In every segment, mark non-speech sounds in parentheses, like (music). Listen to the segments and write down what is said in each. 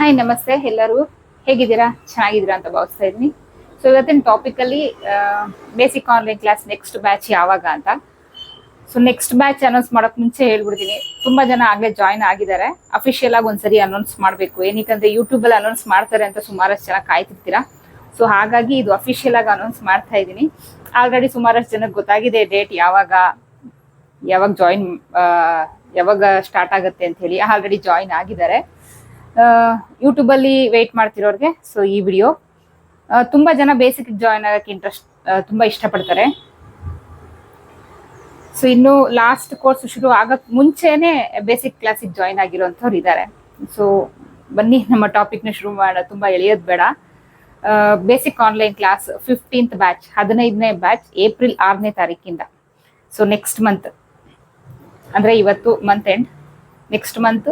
Hi ನಮಸ್ತೆ. ಎಲ್ಲರೂ ಹೇಗಿದ್ದೀರಾ? ಚೆನ್ನಾಗಿದ್ದೀರಾ ಅಂತ ಭಾವಿಸ್ತಾ ಇದ್ದೀನಿ. ಸೊ ಇವತ್ತಿನ ಟಾಪಿಕ್ ಅಲ್ಲಿ basic online class next batch ಯಾವಾಗ ಅಂತ. ಸೊ ನೆಕ್ಸ್ಟ್ ಬ್ಯಾಚ್ ಅನೌನ್ಸ್ ಮಾಡೋಕೆ ಮುಂಚೆ ಹೇಳ್ಬಿಡ್ತೀನಿ. ತುಂಬಾ ಜನ ಆಗ್ಲೇ ಜಾಯ್ನ್ ಆಗಿದ್ದಾರೆ. ಅಫಿಷಿಯಲ್ ಆಗಿ ಒಂದ್ಸರಿ ಅನೌನ್ಸ್ ಮಾಡಬೇಕು. ಏನಕ್ಕಂದ್ರೆ ಯೂಟ್ಯೂಬ್ ಅಲ್ಲಿ ಅನೌನ್ಸ್ ಮಾಡ್ತಾರೆ ಅಂತ ಸುಮಾರಷ್ಟು ಜನ ಕಾಯ್ತಿರ್ತೀರಾ? ಸೊ ಹಾಗಾಗಿ ಇದು ಅಫಿಷಿಯಲ್ ಆಗಿ ಅನೌನ್ಸ್ ಮಾಡ್ತಾ ಇದ್ದೀನಿ. ಆಲ್ರೆಡಿ ಸುಮಾರಷ್ಟು ಜನಕ್ಕೆ ಗೊತ್ತಾಗಿದೆ ಡೇಟ್ ಯಾವಾಗ ಯಾವಾಗ ಜಾಯಿನ್ ಯಾವಾಗ ಸ್ಟಾರ್ಟ್ ಆಗುತ್ತೆ ಅಂತ ಹೇಳಿ. ಆಲ್ರೆಡಿ ಜಾಯಿನ್ ಆಗಿದ್ದಾರೆ. ಯೂಟ್ಯೂಬಲ್ಲಿ ವೆಯ್ಟ್ ಮಾಡ್ತಿರೋರಿಗೆ ಸೊ ಈ ವಿಡಿಯೋ ತುಂಬಾ ಜನ ಬೇಸಿಕ್ ಜಾಯಿನ್ ಆಗಕ್ಕೆ ಇಂಟ್ರೆಸ್ಟ್ ತುಂಬಾ ಇಷ್ಟಪಡ್ತಾರೆ. ಸೊ ಇನ್ನು ಲಾಸ್ಟ್ ಕೋರ್ಸ್ ಶುರು ಆಗಕ್ ಮುಂಚೆನೆ ಬೇಸಿಕ್ ಕ್ಲಾಸಿಗೆ ಜಾಯಿನ್ ಆಗಿರೋಂಥವ್ರು ಇದ್ದಾರೆ ಸೊ ಬನ್ನಿ, ನಮ್ಮ ಟಾಪಿಕ್ನ ಶುರು ಮಾಡೋ, ತುಂಬಾ ಎಳೆಯೋದು ಬೇಡ. Basic online class fifteenth batch ಹದಿನೈದನೇ ಬ್ಯಾಚ್ ಏಪ್ರಿಲ್ ಆರನೇ ತಾರೀಕಿಂದ. ಸೊ ನೆಕ್ಸ್ಟ್ ಮಂತ್ ಅಂದ್ರೆ ಇವತ್ತು month end next month